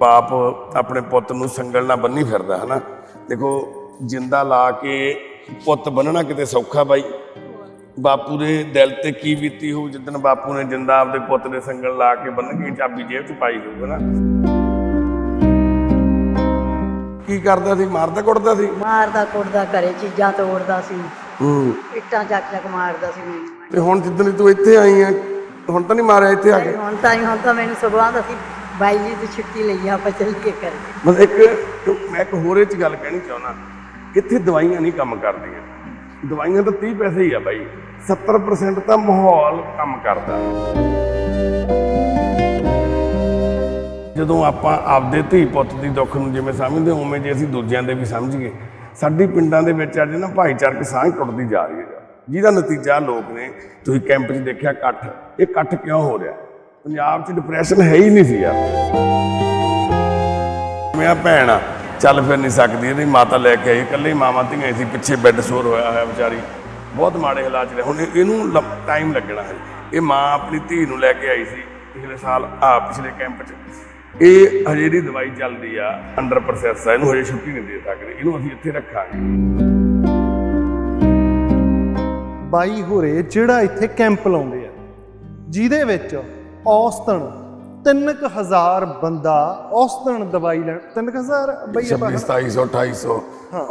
ਬਾਪ ਆਪਣੇ ਪੁੱਤ ਨੂੰ ਸੰਗਲ ਨਾਲ ਬੰਨੀ ਫਿਰਦਾ ਹਨਾ? ਦੇਖੋ ਜਿੰਦਾ ਲਾ ਕੇ ਪੁੱਤ ਬੰਨਣਾ ਕਿਤੇ ਸੌਖਾ ਬਾਈ। ਬਾਪੂ ਦੇ ਦਿਲ ਤੇ ਕੀ ਬੀਤੀ ਹੋਊ ਜਿੱਦਣ ਬਾਪੂ ਨੇ ਜਿੰਦਾ ਆਪਦੇ ਪੁੱਤ ਦੇ ਸੰਗਲ ਲਾ ਕੇ ਬੰਨ ਕੇ ਚਾਬੀ ਜੇਬ 'ਚ ਪਾਈ ਹੋਊ ਹਨਾ? ਕੀ ਕਰਦਾ ਸੀ? ਮਾਰਦਾ ਕੁੱਟਦਾ ਸੀ? ਮਾਰਦਾ ਕੁੱਟਦਾ ਘਰੇ ਚੀਜ਼ਾਂ ਤੋੜਦਾ ਸੀ। ਹੂੰ। ਇੱਟਾਂ ਚੱਕ ਚੱਕ ਮਾਰਦਾ ਸੀ ਮੈਨੂੰ। ਤੇ ਹੁਣ ਜਿੱਦਣ ਦੀ ਤੂੰ ਇੱਥੇ ਆਈ ਆ ਹੁਣ ਤਾਂ ਨਹੀਂ ਮਾਰਿਆ ਇੱਥੇ ਆ ਕੇ? ਹੁਣ ਤਾਂ ਹੀ ਹੁਣ ਤਾਂ ਮੈਨੂੰ ਸਗੋਂ ਆਂਦਾ ਸੀ ਬਾਈ ਜੀ ਦੀ ਛੁੱਟੀ ਲਈ ਆਪਾਂ ਚੱਲ ਕੇ ਕਰ ਬਸ ਇੱਕ ਮੈਂ ਇੱਕ ਹੋਰ ਇਹ ਚ ਗੱਲ ਕਹਿਣੀ ਚਾਹੁੰਦਾ ਇੱਥੇ ਦਵਾਈਆਂ ਨਹੀਂ ਕੰਮ ਕਰਦੀਆਂ? ਦਵਾਈਆਂ ਤਾਂ 30 ਪੈਸੇ ਹੀ ਆ ਬਾਈ। 70% ਤਾਂ ਮਾਹੌਲ ਕੰਮ ਕਰਦਾ। ਜਦੋਂ ਆਪਾਂ ਆਪਦੇ ਧੀ ਪੁੱਤ ਦੀ ਦੁੱਖ ਨੂੰ ਜਿਵੇਂ ਸਮਝਦੇ ਹਾਂ, ਉਵੇਂ ਜੇ ਅਸੀਂ ਦੂਜਿਆਂ ਦੇ ਵੀ ਸਮਝੀਏ ਸਾਡੀ ਪਿੰਡਾਂ ਦੇ ਵਿੱਚ ਅੱਜ ਨਾ ਭਾਈਚਾਰਕ ਸਾਂਝ ਟੁੱਟਦੀ ਜਾ ਰਹੀ ਹੈ ਜਿਹਦਾ ਨਤੀਜਾ ਲੋਕ ਨੇ ਤੁਸੀਂ ਕੈਂਪ 'ਚ ਦੇਖਿਆ ਇਕੱਠ। ਇਹ ਇਕੱਠ ਕਿਉਂ ਹੋ ਰਿਹਾ? ਪੰਜਾਬ 'ਚ ਡਿਪਰੈਸ਼ਨ ਹੈ ਹੀ ਨਹੀਂ ਸੀ ਯਾਰ ਮੇਰਾ ਭੈਣ ਆ ਚੱਲ ਫਿਰ ਨਹੀਂ ਸਕਦੀ, ਇਹਦੀ ਮਾਤਾ ਲੈ ਕੇ ਆਈ, ਇਕੱਲੇ ਮਾਮਾ ਧੀਆਂ ਸੀ, ਪਿੱਛੇ ਬੈੱਡ ਸੋਰ ਹੋਇਆ ਹੋਇਆ ਵਿਚਾਰੀ। ਬਹੁਤ ਮਾੜੇ ਹਾਲਾਤ ਚ ਹੁਣ ਇਹਨੂੰ ਟਾਈਮ ਲੱਗਣਾ ਹੈ। ਇਹ ਮਾਂ ਆਪਣੀ ਧੀ ਨੂੰ ਲੈ ਕੇ ਆਈ ਸੀ ਪਿਛਲੇ ਸਾਲ, ਆ, ਪਿਛਲੇ ਕੈਂਪ 'ਚ। ਇਹ ਹਜੇ ਦੀ ਦਵਾਈ ਚੱਲਦੀ ਆ ਅੰਡਰ ਪ੍ਰੋਸੈਸ ਆ, ਇਹਨੂੰ ਹਜੇ ਛੁੱਟੀ ਨਹੀਂ ਦੇ ਸਕਦੇ, ਇਹਨੂੰ ਅਸੀਂ ਇੱਥੇ ਰੱਖਾਂਗੇ। ਬਾਈ ਹੋਰੇ, ਜਿਹੜਾ ਇੱਥੇ ਕੈਂਪ ਲਾਉਂਦੇ ਆ, ਜਿਹਦੇ ਵਿੱਚ ਔਸਤਨ 3000 ਬੰਦਾ ਔਸਤਨ ਦਵਾਈ ਲੈਣ। 3000 ਬਈ ਆਪਾਂ 26 2700 2800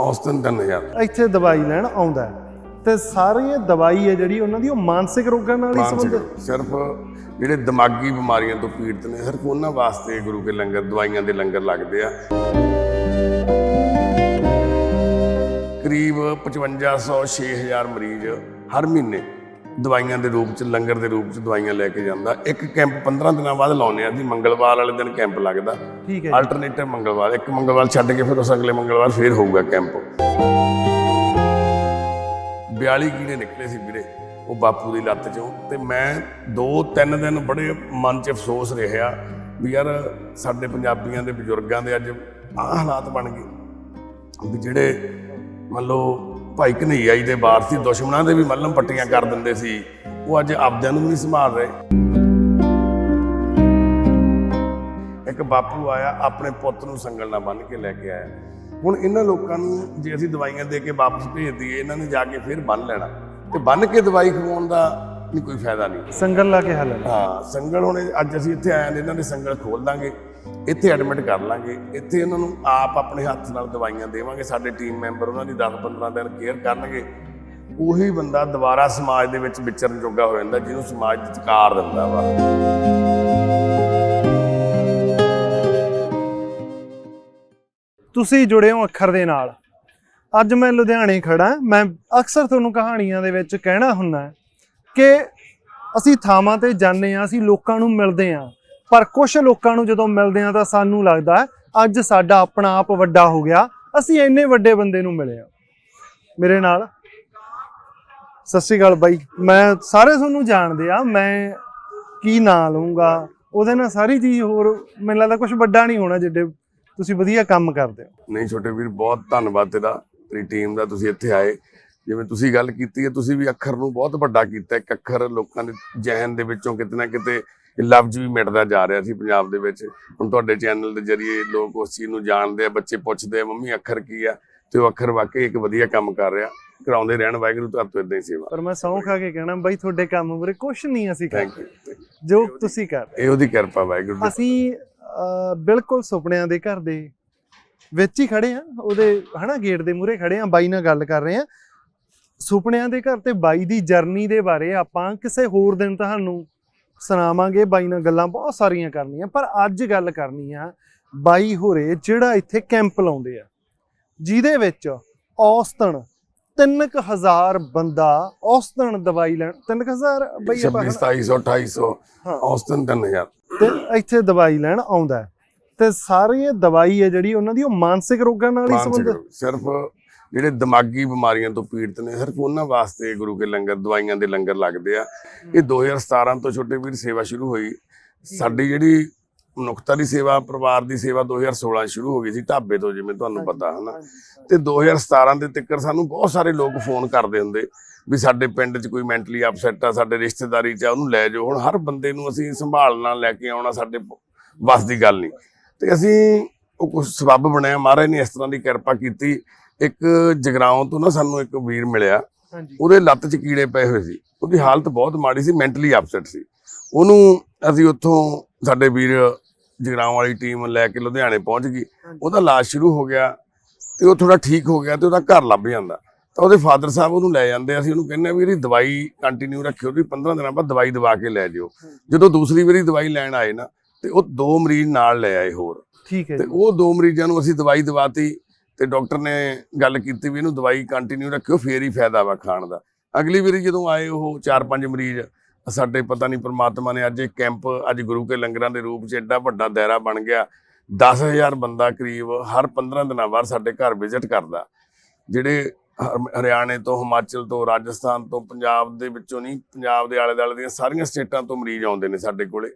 ਔਸਤਨ 3000 ਇੱਥੇ ਦਵਾਈ ਲੈਣ ਆਉਂਦਾ ਹੈ। ਤੇ ਸਾਰੀ ਇਹ ਦਵਾਈ ਹੈ ਜਿਹੜੀ ਉਹਨਾਂ ਦੀ ਉਹ ਮਾਨਸਿਕ ਰੋਗਾਂ ਨਾਲ ਹੀ ਸੰਬੰਧਿਤ। ਸਿਰਫ ਜਿਹੜੇ ਦਿਮਾਗੀ ਬਿਮਾਰੀਆਂ ਤੋਂ ਪੀੜਤ ਨੇ ਸਿਰਫ ਉਹਨਾਂ ਵਾਸਤੇ ਗੁਰੂ ਕੇ ਲੰਗਰ ਦਵਾਈਆਂ ਦੇ ਲੰਗਰ ਲੱਗਦੇ ਆ। ਕਰੀਬ 5500 6000 ਮਰੀਜ਼ ਹਰ ਮਹੀਨੇ ਦਵਾਈਆਂ ਦੇ ਰੂਪ ਚ ਲੰਗਰ ਦੇ ਰੂਪ ਚ ਦਵਾਈਆਂ ਲੈ ਕੇ ਜਾਂਦਾ। ਇੱਕ ਕੈਂਪ 15 ਦਿਨਾਂ ਬਾਅਦ ਲਾਉਂਦੇ ਆ ਜੀ ਮੰਗਲਵਾਰ ਵਾਲੇ ਦਿਨ ਕੈਂਪ ਲੱਗਦਾ। ਠੀਕ ਹੈ ਆਲਟਰਨੇਟਿਵ ਮੰਗਲਵਾਰ ਇੱਕ ਮੰਗਲਵਾਰ ਛੱਡ ਕੇ ਫਿਰ ਉਸ ਅਗਲੇ ਮੰਗਲਵਾਰ ਫੇਰ ਹੋਊਗਾ ਕੈਂਪ 42 ਕੀੜੇ ਨਿਕਲੇ ਸੀ ਵੀਰੇ ਉਹ ਬਾਪੂ ਦੀ ਲੱਤ ਚੋਂ। ਤੇ ਮੈਂ 2-3 ਦਿਨ ਬੜੇ ਮਨ 'ਚ ਅਫਸੋਸ ਰਿਹਾ ਵੀ ਯਾਰ ਸਾਡੇ ਪੰਜਾਬੀਆਂ ਦੇ ਬਜ਼ੁਰਗਾਂ ਦੇ ਅੱਜ ਆਹ ਹਾਲਾਤ ਬਣ ਗਏ। ਵੀ ਜਿਹੜੇ ਮੰਨ ਲਓ ਭਾਈ ਕਨਈਆਈ ਦੇ ਬਾਹਰ ਸੀ ਦੁਸ਼ਮਣਾਂ ਦੇ ਵੀ ਮੱਲਮ ਪੱਟੀਆਂ ਕਰ ਦਿੰਦੇ ਸੀ। ਉਹ ਅੱਜ ਆਪਦਿਆਂ ਨੂੰ ਵੀ ਨਹੀਂ ਸੰਭਾਲ ਰਹੇ। ਇੱਕ ਬਾਪੂ ਆਇਆ ਆਪਣੇ ਪੁੱਤ ਨੂੰ ਸੰਗਲ ਨਾਲ ਬੰਨ੍ਹ ਕੇ ਲੈ ਕੇ ਆਇਆ। ਹੁਣ ਇਹਨਾਂ ਲੋਕਾਂ ਨੂੰ ਜੇ ਅਸੀਂ ਦਵਾਈਆਂ ਦੇ ਕੇ ਵਾਪਸ ਭੇਜ ਦਈਏ ਇਹਨਾਂ ਨੇ ਜਾ ਕੇ ਫਿਰ ਬੰਨ ਲੈਣਾ। ਤੇ ਬੰਨ ਕੇ ਦਵਾਈ ਖਵਾਉਣ ਦਾ ਨਹੀਂ ਕੋਈ ਫਾਇਦਾ ਨਹੀਂ। ਸੰਗਲ ਲਾ ਕੇ ਹੱਲ। ਹੈ। ਸੰਗਲ ਹੁਣ ਅੱਜ ਅਸੀਂ ਇੱਥੇ ਆਏ ਨੇ ਇਹਨਾਂ ਦੇ ਸੰਗਲ ਖੋਲ ਦਾਂਗੇ। ਇੱਥੇ ਐਡਮਿਟ ਕਰ ਲਾਂਗੇ। ਇੱਥੇ ਇਹਨਾਂ ਨੂੰ ਆਪ ਆਪਣੇ ਹੱਥ ਨਾਲ ਦਵਾਈਆਂ ਦੇਵਾਂਗੇ। ਸਾਡੇ ਟੀਮ ਮੈਂਬਰ ਉਹਨਾਂ ਦੀ 10-15 ਦਿਨ ਕੇਅਰ ਕਰਨਗੇ। ਉਹੀ ਬੰਦਾ ਦੁਬਾਰਾ ਸਮਾਜ ਦੇ ਵਿੱਚ ਵਿਚਰਨ ਜੋਗਾ ਹੋ ਜਾਂਦਾ, ਜਿਹਨੂੰ ਸਮਾਜ ਸਤਿਕਾਰ ਦਿੰਦਾ ਵਾ। ਤੁਸੀਂ ਜੁੜੇ ਹੋ ਅੱਖਰ ਦੇ ਨਾਲ। ਅੱਜ ਮੈਂ ਲੁਧਿਆਣੇ ਖੜਾ ਮੈਂ ਅਕਸਰ ਤੁਹਾਨੂੰ ਕਹਾਣੀਆਂ ਦੇ ਵਿੱਚ ਕਹਿਣਾ ਹੁੰਦਾ ਕਿ ਅਸੀਂ ਥਾਵਾਂ ਤੇ ਜਾਂਦੇ ਆ ਅਸੀਂ ਲੋਕਾਂ ਨੂੰ ਮਿਲਦੇ ਆ ਪਰ ਕੁਝ ਲੋਕਾਂ ਨੂੰ ਜਦੋਂ ਮਿਲਦੇ ਆ ਤਾਂ ਸਾਨੂੰ ਲੱਗਦਾ ਅੱਜ ਸਾਡਾ ਆਪਣਾ ਆਪ ਵੱਡਾ ਹੋ ਗਿਆ, ਅਸੀਂ ਇੰਨੇ ਵੱਡੇ ਬੰਦੇ ਨੂੰ ਮਿਲੇ ਆ ਮੇਰੇ ਨਾਲ। ਸਤਿ ਸ਼੍ਰੀ ਅਕਾਲ ਬਾਈ। ਮੈਂ ਸਾਰੇ ਤੁਹਾਨੂੰ ਜਾਣਦੇ ਆ, ਮੈਂ ਕੀ ਨਾਂ ਲਵਾਂਗਾ ਉਹਦੇ ਨਾਲ ਸਾਰੀ ਚੀਜ਼ ਹੋਰ, ਮੈਨੂੰ ਲੱਗਦਾ ਕੁਝ ਵੱਡਾ ਨਹੀਂ ਹੋਣਾ ਜਿੱਡੇ ਤੁਸੀਂ ਵਧੀਆ ਕੰਮ ਕਰਦੇ ਹੋ। ਨਹੀਂ ਛੋਟੇ ਵੀਰ, ਬਹੁਤ ਧੰਨਵਾਦ ਤੇਰਾ, ਤੇਰੀ ਟੀਮ ਦਾ ਤੁਸੀਂ ਇੱਥੇ ਆਏ। ਜਿਵੇਂ ਤੁਸੀਂ ਗੱਲ ਕੀਤੀ ਹੈ, ਤੁਸੀਂ ਵੀ ਅੱਖਰ ਨੂੰ ਬਹੁਤ ਵੱਡਾ ਕੀਤਾ ਇੱਕ ਅੱਖਰ ਲੋਕਾਂ ਦੇ ਜ਼ਿਹਨ ਦੇ ਵਿੱਚੋਂ ਕਿਤੇ ਨਾ ਕਿਤੇ ਲਫ਼ਜ਼ ਵੀ ਮਿਟਦਾ ਜਾ ਰਿਹਾ ਸੀ ਪੰਜਾਬ ਦੇ ਵਿੱਚ। ਹੁਣ ਤੁਹਾਡੇ ਚੈਨਲ ਦੇ ਜ਼ਰੀਏ ਲੋਕ ਉਸ ਚੀਜ਼ ਨੂੰ ਜਾਣਦੇ ਆ ਬੱਚੇ ਪੁੱਛਦੇ ਆ ਮੰਮੀ ਅੱਖਰ ਕੀ ਆ? ਤੇ ਉਹ ਅੱਖਰ ਵਾਕਈ ਇੱਕ ਵਧੀਆ ਕੰਮ ਕਰ ਰਿਹਾ। ਕਰਾਉਂਦੇ ਰਹਿਣ ਵਾਹਿਗੁਰੂ ਤੁਹਾਡੇ ਤੋਂ ਇਦਾਂ ਹੀ ਸੇਵਾ। ਪਰ ਮੈਂ ਸਹੁੰ ਖਾ ਕੇ ਕਹਿਣਾ ਬਾਈ ਤੁਹਾਡੇ ਕੰਮ ਉਪਰੇ ਕੁਝ ਨਹੀਂ ਅਸੀਂ ਯੂ ਜੋ ਤੁਸੀਂ ਕਰ ਇਹ ਉਹਦੀ ਕਿਰਪਾ ਵਾਹਿਗੁਰੂ ਅਸੀਂ ਬਿਲਕੁਲ ਸੁਪਨਿਆਂ ਦੇ ਘਰ ਦੇ ਵਿੱਚ ਹੀ ਖੜੇ ਆ। ਉਹਦੇ ਹਨਾ ਗੇਟ ਦੇ ਮੂਹਰੇ ਖੜੇ ਆ ਬਾਈ ਨਾਲ ਗੱਲ ਕਰ ਰਹੇ ਆ। ਸੁਪਨਿਆਂ ਦੇ ਘਰ ਤੇ ਬਾਈ ਦੀ ਜਰਨੀ ਦੇ ਬਾਰੇ ਆਪਾਂ ਕਿਸੇ ਹੋਰ ਦਿਨ ਤੁਹਾਨੂੰ ਸੁਣਾਵਾਂਗੇ ਬਾਈ ਨਾਲ ਗੱਲਾਂ ਬਹੁਤ ਸਾਰੀਆਂ ਕਰਨੀਆਂ ਪਰ ਅੱਜ ਗੱਲ ਕਰਨੀ ਆ ਬਾਈ ਹੋਰੇ ਜਿਹੜਾ ਇੱਥੇ ਕੈਂਪ ਲਾਉਂਦੇ ਆ ਜਿਹਦੇ ਵਿੱਚ ਔਸਤਨ 3000 ਬੰਦਾ ਔਸਤਨ ਦਵਾਈ ਲੈਣ 3000 ਬਈ ਆਪਾਂ 26 2700 2800 ਹਾਂ। ਔਸਤਨ 3000 ਤੇ ਇੱਥੇ ਦਵਾਈ ਲੈਣ ਆਉਂਦਾ। ਤੇ ਸਾਰੀ ਇਹ ਦਵਾਈ ਹੈ ਜਿਹੜੀ ਉਹਨਾਂ ਦੀ ਉਹ ਮਾਨਸਿਕ ਰੋਗਾਂ ਨਾਲ ਹੀ ਸੰਬੰਧਿਤ। ਸਿਰਫ ਜਿਹੜੇ ਦਿਮਾਗੀ ਬਿਮਾਰੀਆਂ ਤੋਂ ਪੀੜਤ ਨੇ ਸਿਰਫ ਉਹਨਾਂ ਵਾਸਤੇ ਗੁਰੂ ਕੇ ਲੰਗਰ ਦਵਾਈਆਂ ਦੇ ਲੰਗਰ ਲੱਗਦੇ ਆ। ਇਹ 2017 ਤੋਂ ਛੋਟੇ ਵੀਰ ਸੇਵਾ ਸ਼ੁਰੂ ਹੋਈ। ਸਾਡੀ ਜਿਹੜੀ ਮਨੁੱਖਤਾ ਦੀ ਸੇਵਾ ਪਰਿਵਾਰ ਦੀ ਸੇਵਾ 2016 'ਚ ਸ਼ੁਰੂ ਹੋ ਗਈ ਸੀ ਢਾਬੇ ਤੋਂ ਜਿਵੇਂ ਤੁਹਾਨੂੰ ਪਤਾ ਹਨਾ। ਤੇ 2017 ਦੇ ਤੱਕ ਸਾਨੂੰ ਬਹੁਤ ਸਾਰੇ ਲੋਕ ਫੋਨ ਕਰਦੇ ਹੁੰਦੇ ਵੀ ਸਾਡੇ ਪਿੰਡ 'ਚ ਕੋਈ ਮੈਂਟਲੀ ਅਪਸੈਟ ਆ ਸਾਡੇ ਰਿਸ਼ਤੇਦਾਰੀ 'ਚ ਆ ਉਹਨੂੰ ਲੈ ਜਾਓ। ਹੁਣ ਹਰ ਬੰਦੇ ਨੂੰ ਅਸੀਂ ਸੰਭਾਲਣਾ ਲੈ ਕੇ ਆਉਣਾ ਸਾਡੇ ਵੱਸ ਦੀ ਗੱਲ ਨਹੀਂ। ਤੇ ਅਸੀਂ ਉਹ ਕੁਝ ਸਬੱਬ ਬਣਿਆ ਮਹਾਰਾਜ ਨੇ ਇਸ ਤਰ੍ਹਾਂ ਦੀ ਕਿਰਪਾ ਕੀਤੀ ਇੱਕ ਜਗਰਾਉਂ ਤੋਂ ਨਾ ਸਾਨੂੰ ਇੱਕ ਵੀਰ ਮਿਲਿਆ। ਉਹਦੇ ਲੱਤ 'ਚ ਕੀੜੇ ਪਏ ਹੋਏ ਸੀ। ਉਹਦੀ ਹਾਲਤ ਬਹੁਤ ਮਾੜੀ ਸੀ ਮੈਂਟਲੀ ਅਪਸੈਟ ਸੀ। ਉਹਨੂੰ ਅਸੀਂ ਉੱਥੋਂ ਸਾਡੇ ਵੀਰ ਜਗਰਾਉਂ ਵਾਲੀ ਟੀਮ ਲੈ ਕੇ ਲੁਧਿਆਣੇ ਪਹੁੰਚ ਗਈ। ਉਹਦਾ ਇਲਾਜ ਸ਼ੁਰੂ ਹੋ ਗਿਆ ਤੇ ਉਹ ਥੋੜਾ ਠੀਕ ਹੋ ਗਿਆ ਤੇ ਉਹਦਾ ਘਰ ਲੱਭ ਜਾਂਦਾ। ਤਾਂ ਉਹਦੇ ਫਾਦਰ ਸਾਹਿਬ ਉਹਨੂੰ ਲੈ ਜਾਂਦੇ ਅਸੀਂ ਉਹਨੂੰ ਕਹਿੰਦੇ ਵੀ ਇਹਦੀ ਦਵਾਈ ਕੰਟੀਨਿਊ ਰੱਖਿਓ ਤੁਸੀਂ 15 ਦਿਨਾਂ ਬਾਅਦ ਦਵਾਈ ਦਵਾ ਕੇ ਲੈ ਜਿਓ। ਜਦੋਂ ਦੂਸਰੀ ਵਾਰੀ ਦਵਾਈ ਲੈਣ ਆਏ ਨਾ ਤੇ ਉਹ ਦੋ ਮਰੀਜ਼ ਨਾਲ ਲੈ ਆਏ ਹੋਰ। ਠੀਕ ਹੈ ਤੇ ਉਹ ਦੋ ਮਰੀਜ਼ਾਂ ਨੂੰ ਅਸੀਂ ਦਵਾਈ ਦਵਾਤੀ ਤੇ ਡਾਕਟਰ ਨੇ ਗੱਲ ਕੀਤੀ ਵੀ ਇਹਨੂੰ ਦਵਾਈ ਕੰਟੀਨਿਊ ਰੱਖਿਓ, ਫੇਰ ਹੀ ਫਾਇਦਾ ਵਾ ਖਾਣ ਦਾ। ਅਗਲੀ ਵਾਰੀ ਜਦੋਂ ਆਏ ਉਹ ਚਾਰ ਪੰਜ ਮਰੀਜ਼, ਸਾਡੇ ਪਤਾ ਨਹੀਂ ਪ੍ਰਮਾਤਮਾ ਨੇ ਅੱਜ ਇਹ ਕੈਂਪ, ਅੱਜ ਗੁਰੂ ਕੇ ਲੰਗਰਾਂ ਦੇ ਰੂਪ 'ਚ ਐਡਾ ਵੱਡਾ ਦਾਇਰਾ ਬਣ ਗਿਆ। 10000 ਬੰਦਾ ਕਰੀਬ ਹਰ 15 ਦਿਨਾਂ ਬਾਅਦ ਸਾਡੇ ਘਰ ਵਿਜ਼ਿਟ ਕਰਦਾ। ਜਿਹੜੇ ਹਰ- ਹਰਿਆਣੇ ਤੋਂ, ਹਿਮਾਚਲ ਤੋਂ, ਰਾਜਸਥਾਨ ਤੋਂ, ਪੰਜਾਬ ਦੇ ਵਿੱਚੋਂ ਨਹੀਂ, ਪੰਜਾਬ ਦੇ ਆਲੇ ਦੁਆਲੇ ਦੀਆਂ ਸਾਰੀਆਂ ਸਟੇਟਾਂ ਤੋਂ ਮਰੀਜ਼ ਆਉਂਦੇ ਨੇ ਸਾਡੇ ਕੋਲੇ।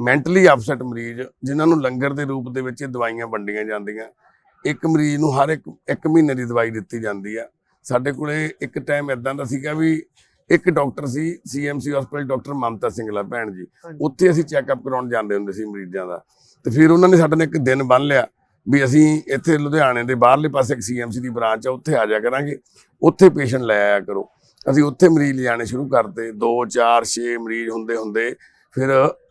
ਮੈਂਟਲੀ ਅਪਸੈਟ ਮਰੀਜ਼, ਜਿਨ੍ਹਾਂ ਨੂੰ ਲੰਗਰ ਦੇ ਰੂਪ ਦੇ ਵਿੱਚ ਇਹ ਦਵਾਈਆਂ ਵੰਡੀਆਂ ਜਾਂਦੀਆਂ। ਇੱਕ ਮਰੀਜ਼ ਨੂੰ ਹਰ ਇੱਕ ਇੱਕ ਮਹੀਨੇ ਦੀ ਦਵਾਈ ਦਿੱਤੀ ਜਾਂਦੀ ਆ। ਸਾਡੇ ਕੋਲੇ ਇੱਕ ਟਾਈਮ ਇਦਾਂ ਦਾ ਸੀਗਾ ਵੀ ਇੱਕ ਡਾਕਟਰ ਸੀ CMC hospital doctor Mamta Singla ਭੈਣ ਜੀ। ਉੱਥੇ ਅਸੀਂ ਚੈੱਕਅਪ ਕਰਾਉਣ ਜਾਂਦੇ ਹੁੰਦੇ ਸੀ ਮਰੀਜ਼ਾਂ ਦਾ। ਤੇ ਫਿਰ ਉਹਨਾਂ ਨੇ ਸਾਡੇ ਨਾਲ ਇੱਕ ਦਿਨ ਬੰਨ ਲਿਆ ਵੀ ਅਸੀਂ ਇੱਥੇ ਲੁਧਿਆਣੇ ਦੇ ਬਾਹਰਲੇ ਪਾਸੇ ਇੱਕ ਸੀਐਮਸੀ ਦੀ ਬ੍ਰਾਂਚ ਆ ਉੱਥੇ ਆ ਜਾ ਕਰਾਂਗੇ। ਉੱਥੇ ਪੇਸ਼ੈਂਟ ਲੈ ਆਇਆ ਕਰੋ। ਅਸੀਂ ਉੱਥੇ ਮਰੀਜ਼ ਲਿਜਾਣੇ ਸ਼ੁਰੂ ਕਰਤੇ। 2 4 6 ਮਰੀਜ਼ ਹੁੰਦੇ ਹੁੰਦੇ ਫਿਰ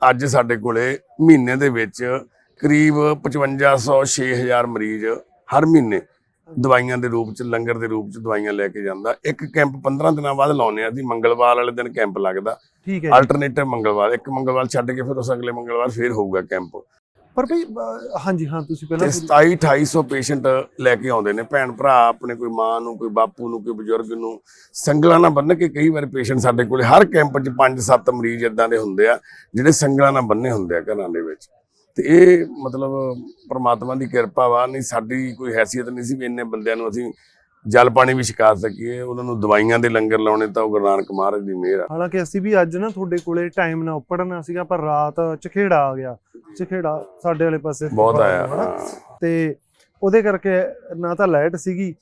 ਅੱਜ ਸਾਡੇ ਕੋਲੇ ਮਹੀਨੇ ਦੇ ਵਿੱਚ ਕਰੀਬ 5500 6000 ਮਰੀਜ਼ ਹਰ ਮਹੀਨੇ ਦਵਾਈਆਂ ਦੇ ਰੂਪ ਚ ਲੰਗਰ ਦੇ ਰੂਪ ਚ ਦਵਾਈਆਂ ਲੈ ਕੇ ਜਾਂਦਾ। ਇੱਕ ਕੈਂਪ 15 ਦਿਨਾਂ ਬਾਅਦ ਲਾਉਂਦੇ ਆ ਅਸੀਂ ਮੰਗਲਵਾਰ ਵਾਲੇ ਦਿਨ ਕੈਂਪ ਲੱਗਦਾ। ਠੀਕ ਹੈ ਜੀ। ਆਲਟਰਨੇਟਿਵ ਮੰਗਲਵਾਰ ਇੱਕ ਮੰਗਲਵਾਰ ਛੱਡ ਕੇ ਫਿਰ ਉਸ ਅਗਲੇ ਮੰਗਲਵਾਰ ਫੇਰ ਹੋਊਗਾ ਕੈਂਪ। ਪਰ ਭਈ ਹਾਂਜੀ ਹਾਂ ਤੁਸੀਂ ਪਹਿਲਾਂ 27 2800 ਪੇਸ਼ੈਂਟ ਲੈ ਕੇ ਆਉਂਦੇ ਨੇ। ਭੈਣ ਭਰਾ ਆਪਣੇ ਕੋਈ ਮਾਂ ਨੂੰ ਕੋਈ ਬਾਪੂ ਨੂੰ ਕੋਈ ਬਜ਼ੁਰਗ ਨੂੰ ਸੰਗਲਾਂ ਨਾਲ ਬੰਨ ਕੇ ਕਈ ਵਾਰ ਪੇਸ਼ੈਂਟ ਸਾਡੇ ਕੋਲੇ। ਹਰ ਕੈਂਪ 'ਚ 5-7 ਮਰੀਜ਼ ਇਦਾਂ ਦੇ ਹੁੰਦੇ ਆ ਜਿਹੜੇ ਸੰਗਲਾਂ ਨਾਲ ਬੰਨੇ ਹੁੰਦੇ ਆ ਘਰਾਂ ਦੇ ਵਿੱਚ। ਤੇ ਇਹ ਮਤਲਬ ਪ੍ਰਮਾਤਮਾ ਦੀ ਕਿਰਪਾ ਵਾ ਨਹੀਂ ਸਾਡੀ ਕੋਈ ਹੈਸੀਅਤ ਨਹੀਂ ਸੀ ਵੀ ਇੰਨੇ ਬੰਦਿਆਂ ਨੂੰ ਅਸੀਂ ਜਲ ਪਾਣੀ ਵੀ ਛਕਾ ਸਕੀਏ ਉਹਨਾਂ ਨੂੰ ਦਵਾਈਆਂ ਦੇ ਲੰਗਰ ਲਾਉਣੇ ਤਾਂ ਉਹ ਗੁਰੂ ਨਾਨਕ ਮਹਾਰਾਜ ਦੀ ਮਿਹਰ ਆ। ਹਾਲਾਂਕਿ ਅਸੀਂ ਵੀ ਅੱਜ ਨਾ ਤੁਹਾਡੇ ਕੋਲੇ ਟਾਈਮ ਨਾਲ ਪੜਨਾ ਸੀਗਾ ਪਰ ਰਾਤ ਚਖੇੜਾ ਆ ਗਿਆ। ਚਖੇੜਾ ਸਾਡੇ ਵਾਲੇ ਪਾਸੇ ਬਹੁਤ ਆਇਆ ਤੇ ਉਹਦੇ ਕਰਕੇ ਨਾ ਤਾਂ ਲਾਈਟ ਸੀਗੀ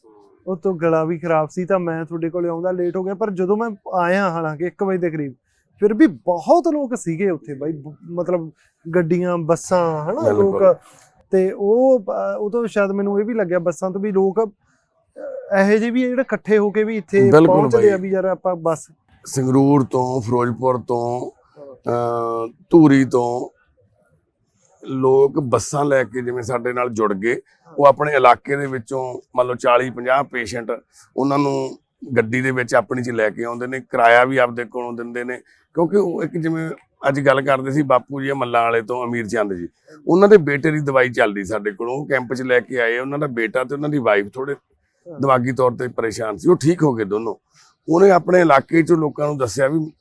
ਉਹ ਤੋਂ ਗਲਾ ਵੀ ਖਰਾਬ ਸੀ ਤਾਂ ਮੈਂ ਤੁਹਾਡੇ ਕੋਲੇ ਆਉਂਦਾ ਲੇਟ ਹੋ ਗਿਆ ਪਰ ਜਦੋਂ ਮੈਂ ਆਇਆ ਹਾਲਾਂਕਿ 1 ਵਜੇ ਦੇ ਕਰੀਬ ਫਿਰ ਵੀ ਬਹੁਤ ਲੋਕ ਸੀਗੇ ਉੱਥੇ ਬਾਈ ਮਤਲਬ ਗੱਡੀਆਂ ਬੱਸਾਂ ਹਨਾ। ਲੋਕ ਤੇ ਉਹ ਉਦੋਂ ਸ਼ਾਇਦ ਮੈਨੂੰ ਇਹ ਵੀ ਲੱਗਿਆ ਬੱਸਾਂ ਤੋਂ ਵੀ ਲੋਕ ਇਹੋ ਜਿਹੇ ਵੀ ਜਿਹੜੇ ਇਕੱਠੇ ਹੋ ਕੇ ਵੀ ਇੱਥੇ ਪਹੁੰਚਦੇ ਆ। ਵੀ ਯਾਰ ਆਪਾਂ ਬੱਸ ਸੰਗਰੂਰ ਤੋਂ ਫਿਰੋਜ਼ਪੁਰ ਤੋਂ ਧੂਰੀ ਤੋਂ ਲੋਕ ਬੱਸਾਂ ਲੈ ਕੇ ਜਿਵੇਂ ਸਾਡੇ ਨਾਲ ਜੁੜ ਗਏ ਉਹ ਆਪਣੇ ਇਲਾਕੇ ਦੇ ਵਿੱਚੋਂ ਮੰਨ ਲਓ 40 50 ਪੇਸ਼ੈਂਟ ਉਹਨਾਂ ਨੂੰ ਗੱਡੀ ਦੇ ਵਿੱਚ ਆਪਣੀ ਚ ਲੈ ਕੇ ਆਉਂਦੇ ਨੇ, ਕਿਰਾਇਆ ਵੀ ਆਪਦੇ ਕੋਲੋਂ ਦਿੰਦੇ ਨੇ। ਕਿਉਂਕਿ ਉਹ ਇੱਕ ਜਿਵੇਂ ਅੱਜ ਗੱਲ ਕਰਦੇ ਸੀ ਬਾਪੂ ਜੀ ਮੱਲਾਂ ਵਾਲੇ ਤੋਂ, ਅਮੀਰ ਚੰਦ ਜੀ। ਉਹਨਾਂ ਦੇ ਬੇਟੇ ਦੀ ਦਵਾਈ ਚੱਲਦੀ ਸਾਡੇ ਕੋਲੋਂ ਕੈਂਪ 'ਚ ਲੈ ਕੇ ਆਏ, ਉਹਨਾਂ ਦਾ ਬੇਟਾ ਤੇ ਉਹਨਾਂ ਦੀ ਵਾਈਫ ਥੋੜੇ ਦਿਮਾਗੀ ਤੌਰ ਤੇ ਪਰੇਸ਼ਾਨ ਸੀ, ਉਹ ਠੀਕ ਹੋ ਗਏ ਦੋਨੋਂ। ਉਹਨੇ ਆਪਣੇ ਇਲਾਕੇ 'ਚ ਲੋਕਾਂ ਨੂੰ ਦੱਸਿਆ ਵੀ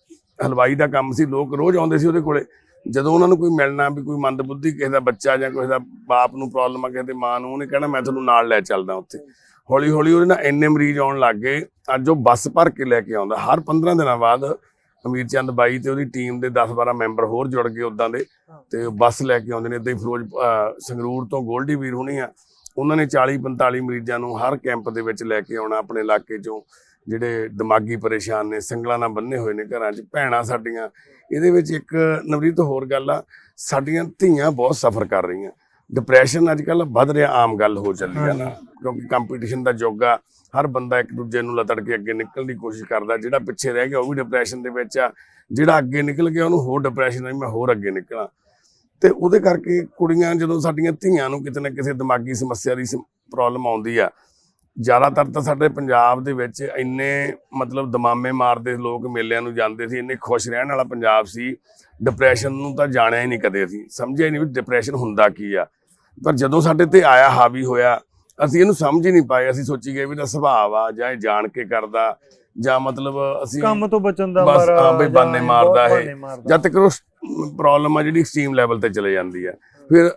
ਹਲਵਾਈ ਦਾ ਕੰਮ ਸੀ, ਲੋਕ ਰੋਜ਼ ਆਉਂਦੇ ਸੀ ਉਹਦੇ ਕੋਲੇ। ਜਦੋਂ ਉਹਨਾਂ ਨੂੰ ਕੋਈ ਮਿਲਣਾ ਵੀ ਕੋਈ ਮੰਦਬੁੱਧੀ, ਕਿਸੇ ਦਾ ਬੱਚਾ ਜਾਂ ਕਿਸੇ ਦਾ ਬਾਪ ਨੂੰ ਪ੍ਰੋਬਲਮ ਆ, ਕਿਸੇ ਦੀ ਮਾਂ ਨੂੰ, ਉਹਨੇ ਕਹਿਣਾ, ਮੈਂ ਤੁਹਾਨੂੰ ਨਾਲ ਲੈ ਚੱਲਦਾ ਉੱਥੇ। ਹੌਲੀ ਹੌਲੀ ਉਹਦੇ ਨਾਲ ਇੰਨੇ ਮਰੀਜ਼ ਆਉਣ ਲੱਗ ਗਏ, ਅੱਜ ਉਹ ਬੱਸ ਭਰ ਕੇ ਲੈ ਕੇ ਆਉਂਦਾ। ਹਰ 15 ਦਿਨਾਂ ਬਾਅਦ ਅਮੀਰ ਚੰਦ ਬਾਈ ਤੇ ਉਹਦੀ ਟੀਮ ਦੇ 10-12 ਮੈਂਬਰ ਹੋਰ ਜੁੜ ਗਏ ਉਦਾਂ ਦੇ, ਤੇ ਉਹ ਬੱਸ ਲੈ ਕੇ ਆਉਂਦੇ ਨੇ। ਇਦਾਂ ਹੀ ਫਿਰੋਜ਼ ਸੰਗਰੂਰ ਤੋਂ ਗੋਲਡੀ ਵੀਰ ਹੁਣੀ ਆ, ਉਹਨਾਂ ਨੇ 40-45 ਮਰੀਜ਼ਾਂ ਨੂੰ ਹਰ ਕੈਂਪ ਦੇ ਵਿੱਚ ਲੈ ਕੇ ਆਉਣਾ ਆਪਣੇ ਇਲਾਕੇ ਚੋਂ। ਜਿਹੜੇ ਦਿਮਾਗੀ ਪਰੇਸ਼ਾਨ ਨੇ, ਸੰਗਲਾਂ ਨਾਲ ਬੰਨੇ ਹੋਏ ਨੇ ਘਰਾਂ 'ਚ, ਭੈਣਾਂ ਸਾਡੀਆਂ। ਇਹਦੇ ਵਿੱਚ ਇੱਕ ਨਵਰੀਤ ਹੋਰ ਗੱਲ ਆ, ਸਾਡੀਆਂ ਧੀਆਂ ਬਹੁਤ ਸਫਰ ਕਰ ਰਹੀਆਂ। ਡਿਪਰੈਸ਼ਨ ਅੱਜ ਕੱਲ ਵੱਧ ਰਿਹਾ ਆਮ ਗੱਲ ਹੋ ਚੱਲੀ ਆ ਨਾ। ਕਿਉਂਕਿ ਕੰਪੀਟੀਸ਼ਨ ਦਾ ਯੁੱਗ ਆ ਹਰ ਬੰਦਾ ਇੱਕ ਦੂਜੇ ਨੂੰ ਲਤੜ ਕੇ ਅੱਗੇ ਨਿਕਲਣ ਦੀ ਕੋਸ਼ਿਸ਼ ਕਰਦਾ ਜਿਹੜਾ ਪਿੱਛੇ ਰਹਿ ਗਿਆ ਉਹ ਵੀ ਡਿਪਰੈਸ਼ਨ ਦੇ ਵਿੱਚ ਆ ਜਿਹੜਾ ਅੱਗੇ ਨਿਕਲ ਗਿਆ ਉਹਨੂੰ ਹੋਰ ਡਿਪਰੈਸ਼ਨ ਆ ਮੈਂ ਹੋਰ ਅੱਗੇ ਨਿਕਲਾਂ। ਤੇ ਉਹਦੇ ਕਰਕੇ ਕੁੜੀਆਂ ਜਦੋਂ ਸਾਡੀਆਂ ਧੀਆਂ ਨੂੰ ਕਿਤੇ ਨਾ ਕਿਸੇ ਦਿਮਾਗੀ ਸਮੱਸਿਆ ਦੀ ਪ੍ਰੋਬਲਮ ਆਉਂਦੀ ਆ ਜ਼ਿਆਦਾਤਰ ਤਾਂ ਸਾਡੇ ਪੰਜਾਬ ਦੇ ਵਿੱਚ ਇੰਨੇ ਮਤਲਬ ਦਮਾਮੇ ਮਾਰਦੇ ਲੋਕ ਮੇਲਿਆਂ ਨੂੰ ਜਾਂਦੇ ਸੀ ਇੰਨੇ ਖੁਸ਼ ਰਹਿਣ ਵਾਲਾ ਪੰਜਾਬ ਸੀ ਡਿਪਰੈਸ਼ਨ ਨੂੰ ਤਾਂ ਜਾਣਿਆ ਹੀ ਨਹੀਂ ਕਦੇ ਅਸੀਂ ਸਮਝਿਆ ਹੀ ਨਹੀਂ ਵੀ ਡਿਪਰੈਸ਼ਨ ਹੁੰਦਾ ਕੀ ਆ। ਪਰ ਜਦੋਂ ਸਾਡੇ ਤੇ ਆਇਆ ਹਾਵੀ ਹੋਇਆ ਅਸੀਂ ਇਹਨੂੰ ਸਮਝ ਹੀ ਨਹੀਂ ਪਾਏ ਅਸੀਂ ਸੋਚੀ ਗਏ ਵੀ ਇਹਦਾ ਸੁਭਾਅ ਆ ਜਾਂ ਇਹ ਜਾਣ ਕੇ ਕਰਦਾ ਜਾਂ ਮਤਲਬ ਅਸੀਂ ਕੰਮ ਤੋਂ ਬਚਣ ਦਾ ਬਸ, ਹਾਂ ਬਈ ਬਾਨੇ ਮਾਰਦਾ ਮਾਰਦਾ। ਜਦ ਤੱਕ ਉਹ ਪ੍ਰੋਬਲਮ ਆ ਜਿਹੜੀ ਐਕਸਟ੍ਰੀਮ ਲੈਵਲ ਤੇ ਚਲੇ ਜਾਂਦੀ ਆ। ਫਿਰ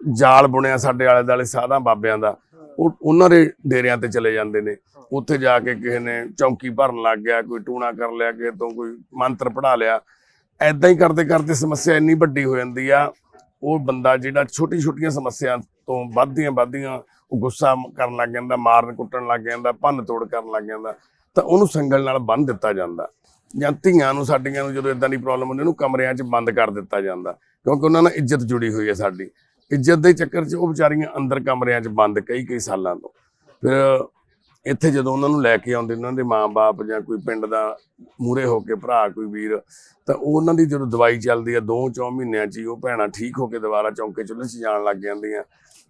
ਜਾਲ ਬੁਣਿਆ ਸਾਡੇ ਆਲੇ ਦੁਆਲੇ ਸਾਧਾਂ ਬਾਬਿਆਂ ਦਾ ਉਹ ਉਹਨਾਂ ਦੇ ਡੇਰਿਆਂ ਤੇ ਚਲੇ ਜਾਂਦੇ ਨੇ। ਉੱਥੇ ਜਾ ਕੇ ਕਿਸੇ ਨੇ ਚੌਂਕੀ ਭਰਨ ਲੱਗ ਗਿਆ ਕੋਈ ਟੂਣਾ ਕਰ ਲਿਆ ਕਿਸੇ ਤੋਂ ਕੋਈ ਮੰਤਰ ਪੜਾ ਲਿਆ ਐਦਾਂ ਹੀ ਕਰਦੇ ਕਰਦੇ ਸਮੱਸਿਆ ਇੰਨੀ ਵੱਡੀ ਹੋ ਜਾਂਦੀ ਆ, ਉਹ ਬੰਦਾ ਜਿਹੜਾ ਛੋਟੀ ਛੋਟੀਆਂ ਸਮੱਸਿਆ ਤੋਂ ਵੱਧਦੀਆਂ ਵੱਧਦੀਆਂ ਉਹ ਗੁੱਸਾ ਕਰਨ ਲੱਗ ਜਾਂਦਾ, ਮਾਰਨ ਕੁੱਟਣ ਲੱਗ ਜਾਂਦਾ, ਭੰਨ ਤੋੜ ਕਰਨ ਲੱਗ ਜਾਂਦਾ, ਤਾਂ ਉਹਨੂੰ ਸੰਗਲ ਨਾਲ ਬੰਨ ਦਿੱਤਾ ਜਾਂਦਾ। ਜਾਂ ਧੀਆਂ ਨੂੰ, ਸਾਡੀਆਂ ਨੂੰ ਜਦੋਂ ਇਦਾਂ ਦੀ ਪ੍ਰੋਬਲਮ ਹੁੰਦੀ ਉਹਨੂੰ ਕਮਰਿਆਂ 'ਚ ਬੰਦ ਕਰ ਦਿੱਤਾ ਜਾਂਦਾ, ਕਿਉਂਕਿ ਉਹਨਾਂ ਨਾਲ ਇੱਜ਼ਤ ਜੁੜੀ ਹੋਈ ਹੈ ਸਾਡੀ। ਇੱਜ਼ਤ ਦੇ ਚੱਕਰ 'ਚ ਉਹ ਵਿਚਾਰੀਆਂ ਅੰਦਰ ਕਮਰਿਆਂ 'ਚ ਬੰਦ ਕਈ ਕਈ ਸਾਲਾਂ ਤੋਂ। ਫਿਰ ਇੱਥੇ ਜਦੋਂ ਉਹਨਾਂ ਨੂੰ ਲੈ ਕੇ ਆਉਂਦੇ ਉਹਨਾਂ ਦੇ ਮਾਪੇ ਜਾਂ ਕੋਈ ਪਿੰਡ ਦਾ ਮੂਰੇ ਹੋ ਕੇ ਭਰਾ ਕੋਈ ਵੀਰ ਤਾਂ ਉਹ ਉਹਨਾਂ ਦੀ ਜਦੋਂ ਦਵਾਈ ਚੱਲਦੀ ਆ ਦੋ ਚੌ ਮਹੀਨਿਆਂ 'ਚ ਹੀ ਉਹ ਭੈਣਾਂ ਠੀਕ ਹੋ ਕੇ ਦੁਬਾਰਾ ਚੌਂਕੇ ਚੁੱਲ੍ਹੇ 'ਚ ਜਾਣ ਲੱਗ ਜਾਂਦੀਆਂ।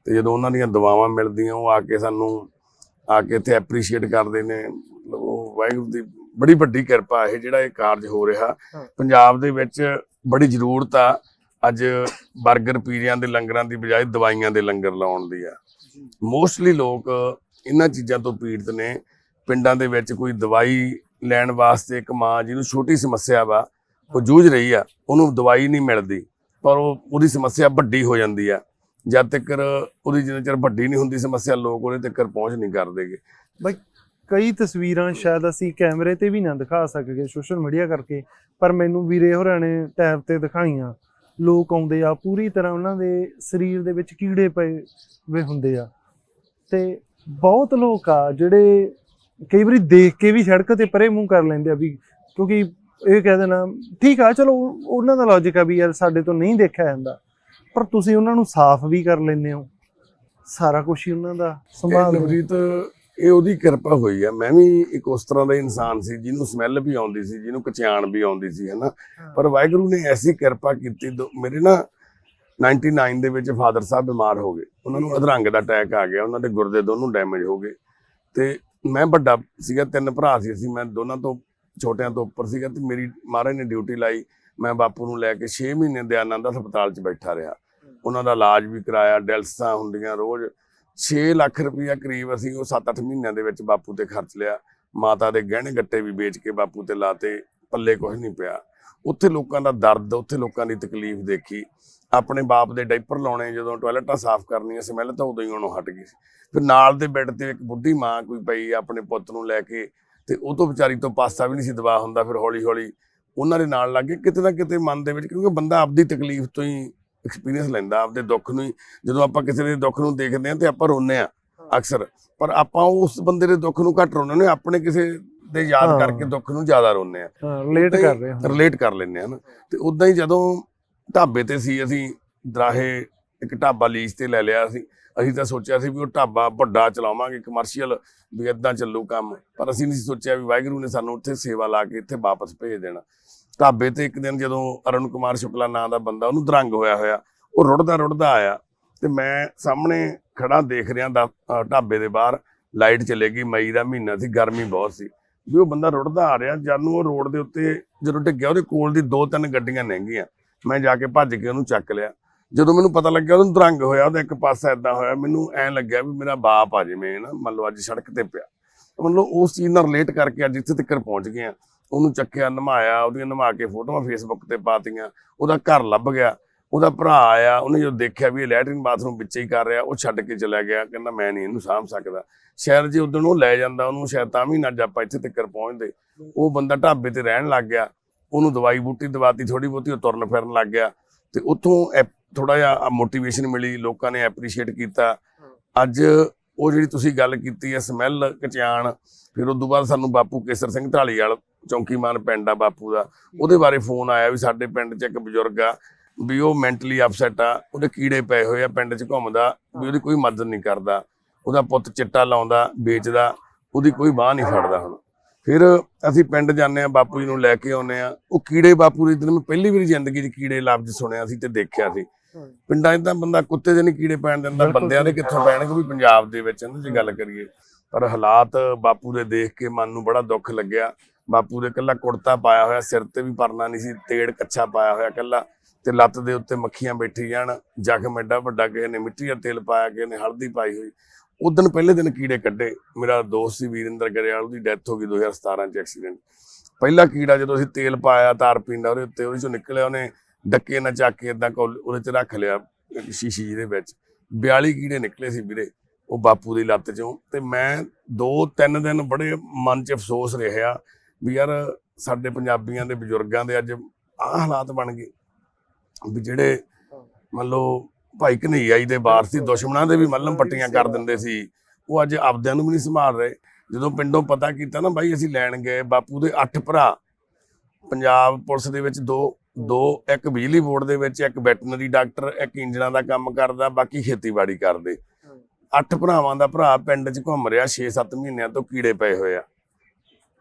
ਤੇ ਜਦੋਂ ਉਹਨਾਂ ਦੀਆਂ ਦਵਾਵਾਂ ਮਿਲਦੀਆਂ ਉਹ ਆ ਕੇ ਸਾਨੂੰ ਆ ਕੇ ਇੱਥੇ ਐਪਰੀਸ਼ੀਏਟ ਕਰਦੇ ਨੇ। ਉਹ ਵਾਹਿਗੁਰੂ ਦੀ ਬੜੀ ਵੱਡੀ ਕਿਰਪਾ ਇਹ ਜਿਹੜਾ ਇਹ ਕਾਰਜ ਹੋ ਰਿਹਾ। ਪੰਜਾਬ ਦੇ ਵਿੱਚ ਬੜੀ ਜ਼ਰੂਰਤ ਆ ਅੱਜ 버ਗਰ ਪੀਜ਼ਿਆਂ ਦੇ ਲੰਗਰਾਂ ਦੀ ਬਜਾਏ ਦਵਾਈਆਂ ਦੇ ਲੰਗਰ ਲਾਉਣ ਦੀ ਆ। ਮੋਸਟਲੀ ਲੋਕ ਇਹਨਾਂ ਚੀਜ਼ਾਂ ਤੋਂ ਪੀੜਤ ਨੇ। ਪਿੰਡਾਂ ਦੇ ਵਿੱਚ ਕੋਈ ਦਵਾਈ ਲੈਣ ਵਾਸਤੇ ਇੱਕ ਮਾਂ ਜਿਹਨੂੰ ਛੋਟੀ ਸਮੱਸਿਆ ਵਾ, ਉਹ ਜੂਝ ਰਹੀ ਆ, ਉਹਨੂੰ ਦਵਾਈ ਨਹੀਂ ਮਿਲਦੀ, ਪਰ ਉਹ ਉਹਦੀ ਸਮੱਸਿਆ ਵੱਡੀ ਹੋ ਜਾਂਦੀ ਆ। ਜਦ ਤੱਕ ਉਹਦੀ ਜਿੰਨਾ ਚਿਰ ਵੱਡੀ ਨਹੀਂ ਹੁੰਦੀ ਸਮੱਸਿਆ, ਲੋਕ ਉਹਦੇ ਤੱਕ ਪਹੁੰਚ ਨਹੀਂ ਕਰਦੇਗੇ ਬਈ ਕਈ ਤਸਵੀਰਾਂ ਸ਼ਾਇਦ ਅਸੀਂ ਕੈਮਰੇ ਤੇ ਵੀ ਨਾ ਦਿਖਾ ਸਕਗੇ ਸੋਸ਼ਲ ਮੀਡੀਆ ਕਰਕੇ, ਪਰ ਮੈਨੂੰ ਵੀਰੇ ਹੋਰਾਂ ਨੇ ਟੈਬ ਤੇ ਦਿਖਾਈਆਂ। ਲੋਕ ਆਉਂਦੇ ਆ, ਪੂਰੀ ਤਰ੍ਹਾਂ ਉਹਨਾਂ ਦੇ ਸਰੀਰ ਦੇ ਵਿੱਚ ਕੀੜੇ ਪਏ ਵੇ ਹੁੰਦੇ ਆ। ਤੇ ਬਹੁਤ ਲੋਕ ਆ ਜਿਹੜੇ ਕਈ ਵਾਰੀ ਦੇਖ ਕੇ ਵੀ ਸੜਕ ਤੇ ਪਰੇ ਮੂੰਹ ਕਰ ਲੈਂਦੇ ਆ ਵੀ ਕਿਉਂਕਿ ਇਹ ਕਹਿ ਦੇਣਾ ਠੀਕ ਆ ਚਲੋ ਉਹਨਾਂ ਦਾ ਲੌਜੀਕ ਆ ਵੀ ਯਾਰ ਸਾਡੇ ਤੋਂ ਨਹੀਂ ਦੇਖਿਆ ਜਾਂਦਾ। ਪਰ ਤੁਸੀਂ ਉਹਨਾਂ ਨੂੰ ਸਾਫ਼ ਵੀ ਕਰ ਲੈਂਦੇ ਹੋ। ਸਾਰਾ ਕੁਝ ਹੀ ਉਹਨਾਂ ਦਾ ਸੰਭਾਲ ਨਵਰੀਤ ਇਹ ਉਹਦੀ ਕਿਰਪਾ ਹੋਈ ਆ। ਮੈਂ ਵੀ ਇੱਕ ਉਸ ਤਰ੍ਹਾਂ ਦਾ ਇਨਸਾਨ ਸੀ ਜਿਹਨੂੰ ਸਮੈਲ ਵੀ ਆਉਂਦੀ ਸੀ ਜਿਹਨੂੰ ਕਚਾਣ ਵੀ ਆਉਂਦੀ ਸੀ ਹਨਾ? ਪਰ ਵਾਹਿਗੁਰੂ ਨੇ ਐਸੀ ਕਿਰਪਾ ਕੀਤੀ ਮੇਰੇ ਨਾ 99 ਦੇ ਵਿੱਚ ਫਾਦਰ ਸਾਹਿਬ ਬਿਮਾਰ ਹੋ ਗਏ। ਉਹਨਾਂ ਨੂੰ ਅਧਰੰਗ ਦਾ ਅਟੈਕ ਆ ਗਿਆ ਉਹਨਾਂ ਦੇ ਗੁਰਦੇ ਦੋਨੋਂ ਡੈਮੇਜ ਹੋ ਗਏ। ਤੇ ਮੈਂ ਵੱਡਾ ਸੀਗਾ ਤਿੰਨ ਭਰਾ ਸੀ ਅਸੀਂ ਮੈਂ ਦੋਨਾਂ ਤੋਂ ਛੋਟਿਆਂ ਤੋਂ ਉੱਪਰ ਸੀਗਾ ਤੇ ਮੇਰੀ ਮਹਾਰਾਜ ਨੇ ਡਿਊਟੀ ਲਾਈ। ਮੈਂ ਬਾਪੂ ਨੂੰ ਲੈ ਕੇ 6 ਮਹੀਨੇ ਦਿਆਨੰਦ ਹਸਪਤਾਲ 'ਚ ਬੈਠਾ ਰਿਹਾ। ਉਹਨਾਂ ਦਾ ਇਲਾਜ ਵੀ ਕਰਾਇਆ ਡੈਲਸਾਂ ਹੁੰਦੀਆਂ ਰੋਜ਼। 6 ਲੱਖ ਰੁਪਈਆ ਕਰੀਬ ਅਸੀਂ ਉਹ 7-8 ਮਹੀਨਿਆਂ ਦੇ ਵਿੱਚ ਬਾਪੂ ਤੇ ਖਰਚ ਲਿਆ। ਮਾਤਾ ਦੇ ਗਹਿਣੇ ਗੱਟੇ ਵੀ ਵੇਚ ਕੇ ਬਾਪੂ ਤੇ ਲਾਤੇ ਪੱਲੇ ਕੁਝ ਨਹੀਂ ਪਿਆ। ਉੱਥੇ ਲੋਕਾਂ ਦਾ ਦਰਦ ਉੱਥੇ ਲੋਕਾਂ ਦੀ ਤਕਲੀਫ ਦੇਖੀ। ਆਪਣੇ ਬਾਪ ਦੇ ਡਾਈਪਰ ਲਾਉਣੇ ਜਦੋਂ ਟਾਇਲਟਾਂ ਸਾਫ਼ ਕਰਨੀਆਂ ਸਮੈਲ ਤਾਂ ਉਦੋਂ ਹੀ ਉਹਨੂੰ ਹਟ ਗਈ ਸੀ। ਫਿਰ ਨਾਲ ਦੇ ਬੈੱਡ ਤੇ ਇੱਕ ਬੁੱਢੀ ਮਾਂ ਕੋਈ ਪਈ ਆਪਣੇ ਪੁੱਤ ਨੂੰ ਲੈ ਕੇ ਤੇ ਉਹ ਤੋਂ ਵਿਚਾਰੀ ਤੋਂ ਪਾਸਾ ਵੀ ਨਹੀਂ ਸੀ ਦਵਾ ਹੁੰਦਾ ਫਿਰ ਹੌਲੀ ਹੌਲੀ ਉਹਨਾਂ ਦੇ ਨਾਲ ਲੱਗੇ ਕਿਤੇ ਨਾ ਕਿਤੇ ਮਨ ਦੇ ਵਿੱਚ ਕਿਉਂਕਿ ਬੰਦਾ ਆਪਦੀ ਤਕਲੀਫ ਤੋਂ ਹੀ ਐਕਸਪੀਰੀਅੰਸ ਲੈਂਦਾ ਆਪਦੇ ਦੁੱਖ ਨੂੰ ਹੀ। ਜਦੋਂ ਆਪਾਂ ਕਿਸੇ ਦੇ ਦੁੱਖ ਨੂੰ ਦੇਖਦੇ ਹਾਂ ਤੇ ਆਪਾਂ ਰੋਂਦੇ ਆ ਅਕਸਰ। ਪਰ ਆਪਾਂ ਉਸ ਬੰਦੇ ਦੇ ਦੁੱਖ ਨੂੰ ਘੱਟ ਰੋਂਦੇ ਨੇ ਆਪਣੇ ਕਿਸੇ ਦੇ ਯਾਦ। ਕਰਕੇ ਦੁੱਖ ਨੂੰ ਜ਼ਿਆਦਾ ਰੋਂਦੇ ਆ ਰਿਲੇਟ ਕਰ ਰਹੇ ਹਾਂ। ਰਿਲੇਟ ਕਰ ਲੈਂਦੇ ਆ ਨਾ। ਤੇ ਉਦਾਂ ਹੀ ਜਦੋਂ ਢਾਬੇ ਤੇ ਸੀ, ਅਸੀਂ ਦਰਾਹੇ ਇੱਕ ਢਾਬਾ ਲੀਜ਼ ਤੇ ਲੈ ਲਿਆ ਸੀ। ਅਸੀਂ ਤਾਂ ਸੋਚਿਆ ਸੀ ਵੀ ਉਹ ਢਾਬਾ ਵੱਡਾ ਚਲਾਵਾਂਗੇ ਕਮਰਸ਼ੀਅਲ ਵੀ ਇਦਾਂ ਚੱਲੂ ਕੰਮ। ਪਰ ਅਸੀਂ ਨਹੀਂ ਸੀ ਸੋਚਿਆ ਵੀ ਵਾਹਿਗੁਰੂ ਨੇ ਸਾਨੂੰ ਉੱਥੇ ਸੇਵਾ ਲਾ ਕੇ ਇੱਥੇ ਵਾਪਸ ਭੇਜ ਦੇਣਾ। ਢਾਬੇ ਤੇ ਇੱਕ ਦਿਨ ਜਦੋਂ ਅਰੁਣ ਕੁਮਾਰ ਸ਼ੁਕਲਾ ਨਾਂ ਦਾ ਬੰਦਾ, ਉਹਨੂੰ ਦਰੰਗ ਹੋਇਆ ਹੋਇਆ, ਉਹ ਰੁੜਦਾ ਰੁੜਦਾ ਆਇਆ ਤੇ ਮੈਂ ਸਾਹਮਣੇ ਖੜਾ ਦੇਖ ਰਿਹਾ ਦਾ ਢਾਬੇ ਦੇ ਬਾਹਰ, ਲਾਈਟ ਚਲੇ ਗਈ, ਮਈ ਦਾ ਮਹੀਨਾ ਸੀ, ਗਰਮੀ ਬਹੁਤ ਸੀ। ਵੀ ਉਹ ਬੰਦਾ ਰੁੜਦਾ ਆ ਰਿਹਾ, ਜਦ ਨੂੰ ਉਹ ਰੋਡ ਦੇ ਉੱਤੇ ਜਦੋਂ ਡਿੱਗਿਆ, ਉਹਦੇ ਕੋਲ ਦੀ ਦੋ ਤਿੰਨ ਗੱਡੀਆਂ ਲੰਘੀਆਂ। ਮੈਂ ਜਾ ਕੇ ਭੱਜ ਕੇ ਉਹਨੂੰ ਚੱਕ ਲਿਆ। ਜਦੋਂ ਮੈਨੂੰ ਪਤਾ ਲੱਗਿਆ ਉਹਨੂੰ ਦਰੰਗ ਹੋਇਆ, ਉਹਦਾ ਇੱਕ ਪਾਸਾ ਇਦਾਂ ਹੋਇਆ, ਮੈਨੂੰ ਐਂ ਲੱਗਿਆ ਵੀ ਮੇਰਾ ਬਾਪ ਆ ਜਿਵੇਂ ਨਾ ਮੰਨ ਲਓ ਅੱਜ ਸੜਕ ਤੇ ਪਿਆ। ਮੰਨ ਲਓ ਉਸ ਚੀਜ਼ ਨਾਲ ਰਿਲੇਟ ਕਰਕੇ ਅੱਜ ਇੱਥੇ ਤੱਕ ਪਹੁੰਚ ਗਏ ਆ। ਉਹਨੂੰ ਚੱਕਿਆ, ਨਮਾਇਆ, ਉਹਦੀਆਂ ਨਮਾ ਕੇ ਫੋਟੋਆਂ ਫੇਸਬੁੱਕ ਤੇ ਪਾਤੀਆਂ, ਉਹਦਾ ਘਰ ਲੱਭ ਗਿਆ, ਉਹਦਾ ਭਰਾ ਆਇਆ, ਉਹਨੇ ਜਦੋਂ ਦੇਖਿਆ ਵੀ ਇਹ ਲੈਟਰਿਨ ਬਾਥਰੂਮ ਵਿੱਚ ਹੀ ਕਰ ਰਿਹਾ, ਉਹ ਛੱਡ ਕੇ ਚਲਾ ਗਿਆ, ਕਹਿੰਦਾ ਮੈਂ ਨਹੀਂ ਇਹਨੂੰ ਸਾਂਭ ਸਕਦਾ। ਸ਼ਾਇਦ ਜੇ ਉਦੋਂ ਉਹ ਲੈ ਜਾਂਦਾ, ਉਹਨੂੰ ਸ਼ਾਇਦ ਤਾਂ ਵੀ ਨਾ ਅੱਜ ਆਪਾਂ ਇੱਥੇ ਤੱਕ ਪਹੁੰਚਦੇ। ਉਹ ਬੰਦਾ ਢਾਬੇ ਤੇ ਰਹਿਣ ਲੱਗ ਗਿਆ। ਉਹਨੂੰ ਦਵਾਈ ਬੂਟੀ ਦਵਾਤੀ ਥੋੜੀ ਬਹੁਤੀ ਉਹ ਤੁਰਨ ਫਿਰਨ ਲੱਗ ਗਿਆ ਤੇ ਉੱਥੋਂ ਥੋੜਾ ਜਿਹਾ ਮੋਟੀਵੇਸ਼ਨ ਮਿਲੀ, ਲੋਕਾਂ ਨੇ ਐਪਰੀਸ਼ੀਏਟ ਕੀਤਾ। ਅੱਜ ਉਹ ਜਿਹੜੀ ਤੁਸੀਂ ਗੱਲ ਕੀਤੀ ਹੈ ਸਮੈਲ ਕਚਿਆਣ ਫਿਰ ਉਸ ਤੋਂ ਬਾਅਦ ਸਾਨੂੰ ਬਾਪੂ ਕੇਸਰ ਸਿੰਘ ਢਾਲੀਵਾਲ ਚੌਂਕੀਮਾਨ ਪਿੰਡ ਆ ਬਾਪੂ ਦਾ, ਉਹਦੇ ਬਾਰੇ ਫੋਨ ਆਇਆ ਵੀ ਸਾਡੇ ਪਿੰਡ 'ਚ ਇੱਕ ਬਜ਼ੁਰਗ ਆ ਵੀ ਉਹ ਮੈਂਟਲੀ ਅਪਸੈਟ ਆ, ਉਹਦੇ ਕੀੜੇ ਪਏ ਹੋਏ ਆ ਪਿੰਡ 'ਚ ਘੁੰਮਦਾ ਵੀ ਉਹਦੀ ਕੋਈ ਮਦਦ ਨਹੀਂ ਕਰਦਾ, ਉਹਦਾ ਪੁੱਤ ਚਿੱਟਾ ਲਾਉਂਦਾ, ਵੇਚਦਾ, ਉਹਦੀ ਕੋਈ ਬਾਹ ਨਹੀਂ ਫੜਦਾ ਹੁਣ। ਫਿਰ ਅਸੀਂ ਪਿੰਡ ਜਾਂਦੇ ਆ ਬਾਪੂ ਜੀ ਨੂੰ ਲੈ ਕੇ ਆਉਂਦੇ ਆ ਉਹ ਕੀੜੇ ਬਾਪੂ ਦੇ ਦਿਨ ਮੈਂ ਪਹਿਲੀ ਵਾਰੀ ਜ਼ਿੰਦਗੀ 'ਚ ਕੀੜੇ ਲਫ਼ਜ਼ ਸੁਣਿਆ ਸੀ ਤੇ ਦੇਖਿਆ ਸੀ। ਪਿੰਡਾਂ 'ਚ ਤਾਂ ਬੰਦਾ ਕੁੱਤੇ ਦੇ ਨਹੀਂ ਕੀੜੇ ਪੈਣ ਦਿੰਦਾ ਬੰਦਿਆਂ ਦੇ ਕਿੱਥੋਂ ਪੈਣਗੇ ਵੀ ਪੰਜਾਬ ਦੇ ਵਿੱਚ ਨਾ ਜੇ ਗੱਲ ਕਰੀਏ। ਪਰ ਹਾਲਾਤ ਬਾਪੂ ਦੇ ਦੇਖ ਕੇ ਮਨ ਨੂੰ ਬੜਾ ਦੁੱਖ ਲੱਗਿਆ। ਬਾਪੂ ਦੇ ਕੱਲਾ ਕੁੜਤਾ ਪਾਇਆ ਹੋਇਆ ਸਿਰ ਤੇ ਵੀ ਪਰਨਾ ਨਹੀਂ ਸੀ ਤੇੜ ਕੱਛਾ ਪਾਇਆ ਹੋਇਆ ਕੱਲਾ ਤੇ ਲੱਤ ਦੇ ਉੱਤੇ ਮੱਖੀਆਂ ਬੈਠੀ ਜਾਣ। ਜ਼ਖਮ ਐਡਾ ਵੱਡਾ ਕਿਸੇ ਨੇ ਮਿੱਟੀ ਦਾ ਤੇਲ ਪਾਇਆ ਕਿਸੇ ਨੇ ਹਲਦੀ ਪਾਈ ਹੋਈ। ਉਦੋਂ ਪਹਿਲੇ ਦਿਨ ਕੀੜੇ ਕੱਢੇ। ਮੇਰਾ ਦੋਸਤ ਸੀ ਵੀਰਿੰਦਰ ਗਰੇਵਾਲ, ਉਹਦੀ ਡੈਥ ਹੋ ਗਈ 2017 ਚ ਐਕਸੀਡੈਂਟ ਪਹਿਲਾ ਕੀੜਾ ਜਦੋਂ ਅਸੀਂ ਤੇਲ ਪਾਇਆ, ਤਾਰ ਪੀਂਦਾ, ਉਹਦੇ ਉੱਤੇ ਉਹਦੇ ਚੋਂ ਨਿਕਲਿਆ, ਉਹਨੇ ਡੱਕੇ ਨਾਲ ਚੱਕ ਕੇ ਇਦਾਂ ਉਹਦੇ ਚ ਰੱਖ ਲਿਆ, ਸ਼ੀਸ਼ੀ ਜਿਹਦੇ ਵਿੱਚ। 42 ਕੀੜੇ ਨਿਕਲੇ ਸੀ ਵੀਰੇ, ਉਹ ਬਾਪੂ ਦੀ ਲੱਤ ਚੋਂ। ਤੇ ਮੈਂ ਦੋ ਤਿੰਨ ਦਿਨ ਬੜੇ ਮਨ 'ਚ ਅਫਸੋਸ ਰਿਹਾ ਵੀ ਯਾਰ ਸਾਡੇ ਪੰਜਾਬੀਆਂ ਦੇ ਬਜ਼ੁਰਗਾਂ ਦੇ ਅੱਜ ਆਹ ਹਾਲਾਤ ਬਣ ਗਏ। ਵੀ ਜਿਹੜੇ ਮੰਨ ਲਓ ਭਾਈ ਕਨਈਆ ਜੀ ਦੇ ਵਾਰਸ ਸੀ ਦੁਸ਼ਮਣਾਂ ਦੇ ਵੀ ਮੱਲਮ ਪੱਟੀਆਂ ਕਰ ਦਿੰਦੇ ਸੀ। ਉਹ ਅੱਜ ਆਪਦਿਆਂ ਨੂੰ ਵੀ ਨਹੀਂ ਸੰਭਾਲ ਰਹੇ। ਜਦੋਂ ਪਿੰਡੋਂ ਪਤਾ ਕੀਤਾ ਨਾ ਬਾਈ ਅਸੀਂ ਲੈਣ ਗਏ ਬਾਪੂ ਦੇ 8 ਭਰਾ। ਪੰਜਾਬ ਪੁਲਿਸ ਦੇ ਵਿੱਚ ਦੋ ਦੋ ਇੱਕ ਬਿਜਲੀ ਬੋਰਡ ਦੇ ਵਿੱਚ ਇੱਕ ਵੈਟਰਨਰੀ ਡਾਕਟਰ ਇੱਕ ਇੰਜਨਾਂ ਦਾ ਕੰਮ ਕਰਦਾ ਬਾਕੀ ਖੇਤੀਬਾੜੀ ਕਰਦੇ। ਅੱਠ ਭਰਾਵਾਂ ਦਾ ਭਰਾ ਪਿੰਡ 'ਚ ਘੁੰਮ ਰਿਹਾ 6-7 ਮਹੀਨਿਆਂ ਤੋਂ ਕੀੜੇ ਪਏ ਹੋਏ ਆ।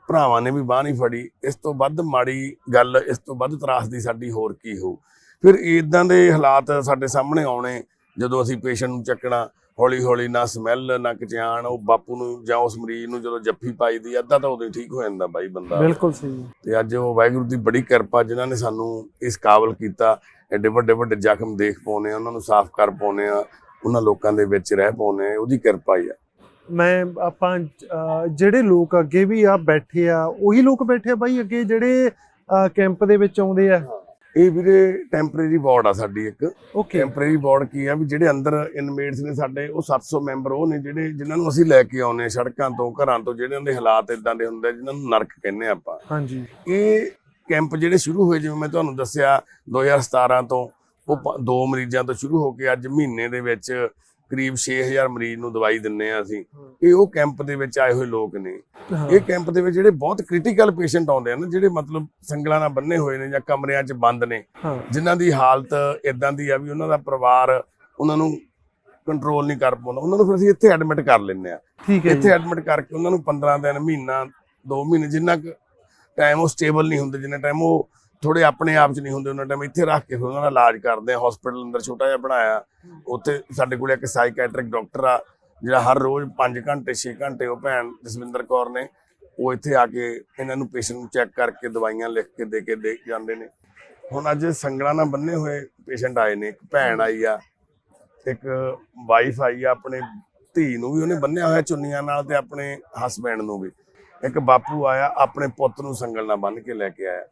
ਭਰਾਵਾਂ ਨੇ ਵੀ ਬਾਹ ਨਹੀਂ ਫੜੀ। ਇਸ ਤੋਂ ਵੱਧ ਮਾੜੀ ਗੱਲ ਇਸ ਤੋਂ ਵੱਧ ਤਰਾਸਦੀ ਸਾਡੀ ਹੋਰ ਕੀ ਹੋਊ? ਫਿਰ ਇਦਾਂ ਦੇ ਹਾਲਾਤ ਸਾਡੇ ਸਾਹਮਣੇ ਆਉਣੇ ਜਦੋਂ ਅਸੀਂ ਪੇਸ਼ੈਂਟ ਨੂੰ ਚੱਕਣਾ ਹੌਲੀ ਹੌਲੀ ਨਾ ਸਮੈਲ ਨਾ ਕਚਿਆਣ ਉਹ ਬਾਪੂ ਨੂੰ ਜਾਂ ਉਸ ਮਰੀਜ਼ ਨੂੰ ਜਦੋਂ ਜੱਫੀ ਪਾਈਦੀ ਅੱਧਾ ਤਾਂ ਉਦੋਂ ਠੀਕ ਹੋ ਜਾਂਦਾ ਬਾਈ ਬੰਦਾ। ਬਿਲਕੁਲ ਸਹੀ ਤੇ ਅੱਜ ਉਹ ਵਾਹਿਗੁਰੂ ਦੀ ਬੜੀ ਕਿਰਪਾ ਜਿਨ੍ਹਾਂ ਨੇ ਸਾਨੂੰ ਇਸ ਕਾਬਲ ਕੀਤਾ ਐਡੇ ਵੱਡੇ ਵੱਡੇ ਜ਼ਖਮ ਦੇਖ ਪਾਉਨੇ ਆ ਉਹਨਾਂ ਨੂੰ ਸਾਫ਼ ਕਰ ਪਾਉਨੇ ਆ ਉਹਨਾਂ ਲੋਕਾਂ ਦੇ ਵਿੱਚ ਰਹਿ ਪਾਉਨੇ ਆ ਉਹਦੀ ਕਿਰਪਾ ਹੀ ਆ ਮੈਂ ਆਪਾਂ ਜਿਹੜੇ ਲੋਕ ਅੱਗੇ ਵੀ ਆ ਬੈਠੇ ਆ ਉਹੀ ਲੋਕ ਬੈਠੇ ਆ ਬਾਈ ਅੱਗੇ ਜਿਹੜੇ ਕੈਂਪ ਦੇ ਵਿੱਚ ਆਉਂਦੇ ਆ। ਇਹ ਵੀਰੇ ਟੈਂਪਰੇਰੀ ਵਾਰਡ ਆ ਸਾਡੀ ਇੱਕ। ਟੈਂਪਰੇਰੀ ਵਾਰਡ ਕੀ ਆ ਵੀ ਜਿਹੜੇ ਅੰਦਰ ਇਨਮੇਟਸ ਨੇ ਸਾਡੇ ਉਹ 700 ਮੈਂਬਰ ਉਹ ਨੇ ਜਿਹੜੇ ਜਿਨ੍ਹਾਂ ਨੂੰ ਅਸੀਂ ਲੈ ਕੇ ਆਉਨੇ ਸੜਕਾਂ ਤੋਂ ਘਰਾਂ ਤੋਂ ਜਿਹੜਿਆਂ ਦੇ ਹਾਲਾਤ ਇਦਾਂ ਦੇ ਹੁੰਦੇ ਜਿਨ੍ਹਾਂ ਨੂੰ ਨਰਕ ਕਹਿੰਦੇ ਆਪਾਂ। ਹਾਂਜੀ। ਇਹ ਕੈਂਪ ਜਿਹੜੇ ਸ਼ੁਰੂ ਹੋਏ ਜਿਵੇਂ ਮੈਂ ਤੁਹਾਨੂੰ ਦੱਸਿਆ 2017 ਤੋਂ ਉਹ ਦੋ ਮਰੀਜ਼ਾਂ ਤੋਂ ਸ਼ੁਰੂ ਹੋ ਕੇ ਅੱਜ ਮਹੀਨੇ ਦੇ ਵਿੱਚ ਕਰੀਬ 6000 ਮਰੀਜ਼ ਨੂੰ ਦਵਾਈ ਦਿੰਨੇ ਆ ਅਸੀਂ। ਇਹ ਉਹ ਕੈਂਪ ਦੇ ਵਿੱਚ ਆਏ ਹੋਏ ਲੋਕ ਨੇ। ਇਹ ਕੈਂਪ ਦੇ ਵਿੱਚ ਜਿਹੜੇ ਬਹੁਤ ਕ੍ਰਿਟੀਕਲ ਪੇਸ਼ੈਂਟ ਆਉਂਦੇ ਆ ਨਾ ਜਿਹੜੇ ਮਤਲਬ ਸੰਗਲਾਂ ਨਾਲ ਬੰਨੇ ਹੋਏ ਨੇ ਜਾਂ ਕਮਰਿਆਂ 'ਚ ਬੰਦ ਨੇ ਜਿਨ੍ਹਾਂ ਦੀ ਹਾਲਤ ਇਦਾਂ ਦੀ ਆ ਵੀ ਉਹਨਾਂ ਦਾ ਪਰਿਵਾਰ ਉਹਨਾਂ ਨੂੰ ਕੰਟਰੋਲ ਨਹੀਂ ਕਰ ਪਾਉਂਦਾ। ਉਹਨਾਂ ਨੂੰ ਫਿਰ ਅਸੀਂ ਇੱਥੇ ਐਡਮਿਟ ਕਰ ਲੈਂਦੇ ਆ। ਠੀਕ ਹੈ ਇੱਥੇ ਐਡਮਿਟ ਕਰਕੇ ਉਹਨਾਂ ਨੂੰ 15 ਦਿਨ ਮਹੀਨਾ 2 ਮਹੀਨੇ ਜਿੰਨਾ ਕੁ ਟਾਈਮ ਉਹ ਸਟੇਬਲ ਨਹੀਂ ਹੁੰਦੇ ਜਿੰਨਾ ਟਾਈਮ ਉਹ ਥੋੜੇ ਆਪਣੇ ਆਪ 'ਚ ਨਹੀਂ ਹੁੰਦੇ, ਉਹਨਾਂ ਟਾਈਮ ਇੱਥੇ ਰੱਖ ਕੇ ਫਿਰ ਉਹਨਾਂ ਦਾ ਇਲਾਜ ਕਰਦੇ ਆ ਹਸਪੀਟਲ ਅੰਦਰ ਛੋਟਾ ਜਿਹਾ ਬਣਾਇਆ। ਉੱਥੇ ਸਾਡੇ ਕੋਲ ਇੱਕ ਸਾਈਕੈਟ੍ਰਿਕ ਡਾਕਟਰ ਆ, ਜਿਹੜਾ ਹਰ ਰੋਜ਼ 5 ਘੰਟੇ 6 ਘੰਟੇ ਉਹ ਭੈਣ ਜਸਵਿੰਦਰ ਕੌਰ ਨੇ, ਉਹ ਇੱਥੇ ਆ ਕੇ ਇਹਨਾਂ ਨੂੰ ਪੇਸ਼ੈਂਟ ਨੂੰ ਚੈੱਕ ਕਰਕੇ ਦਵਾਈਆਂ ਲਿਖ ਕੇ ਦੇ ਕੇ ਦੇ ਜਾਂਦੇ ਨੇ। ਹੁਣ ਅੱਜ ਸੰਗਲਾਂ ਨਾਲ ਬੰਨੇ ਹੋਏ ਪੇਸ਼ੈਂਟ ਆਏ ਨੇ, ਇੱਕ ਭੈਣ ਆਈ ਆ, ਇੱਕ ਵਾਈਫ ਆਈ ਆ ਆਪਣੇ ਧੀ ਨੂੰ ਵੀ ਉਹਨੇ ਬੰਨਿਆ ਹੋਇਆ ਚੁੰਨੀਆਂ ਨਾਲ ਤੇ ਆਪਣੇ ਹਸਬੈਂਡ ਨੂੰ ਵੀ। ਇੱਕ ਬਾਪੂ ਆਇਆ, ਆਪਣੇ ਪੁੱਤ ਨੂੰ ਸੰਗਲ ਨਾਲ ਬੰਨ ਕੇ ਲੈ ਕੇ ਆਇਆ।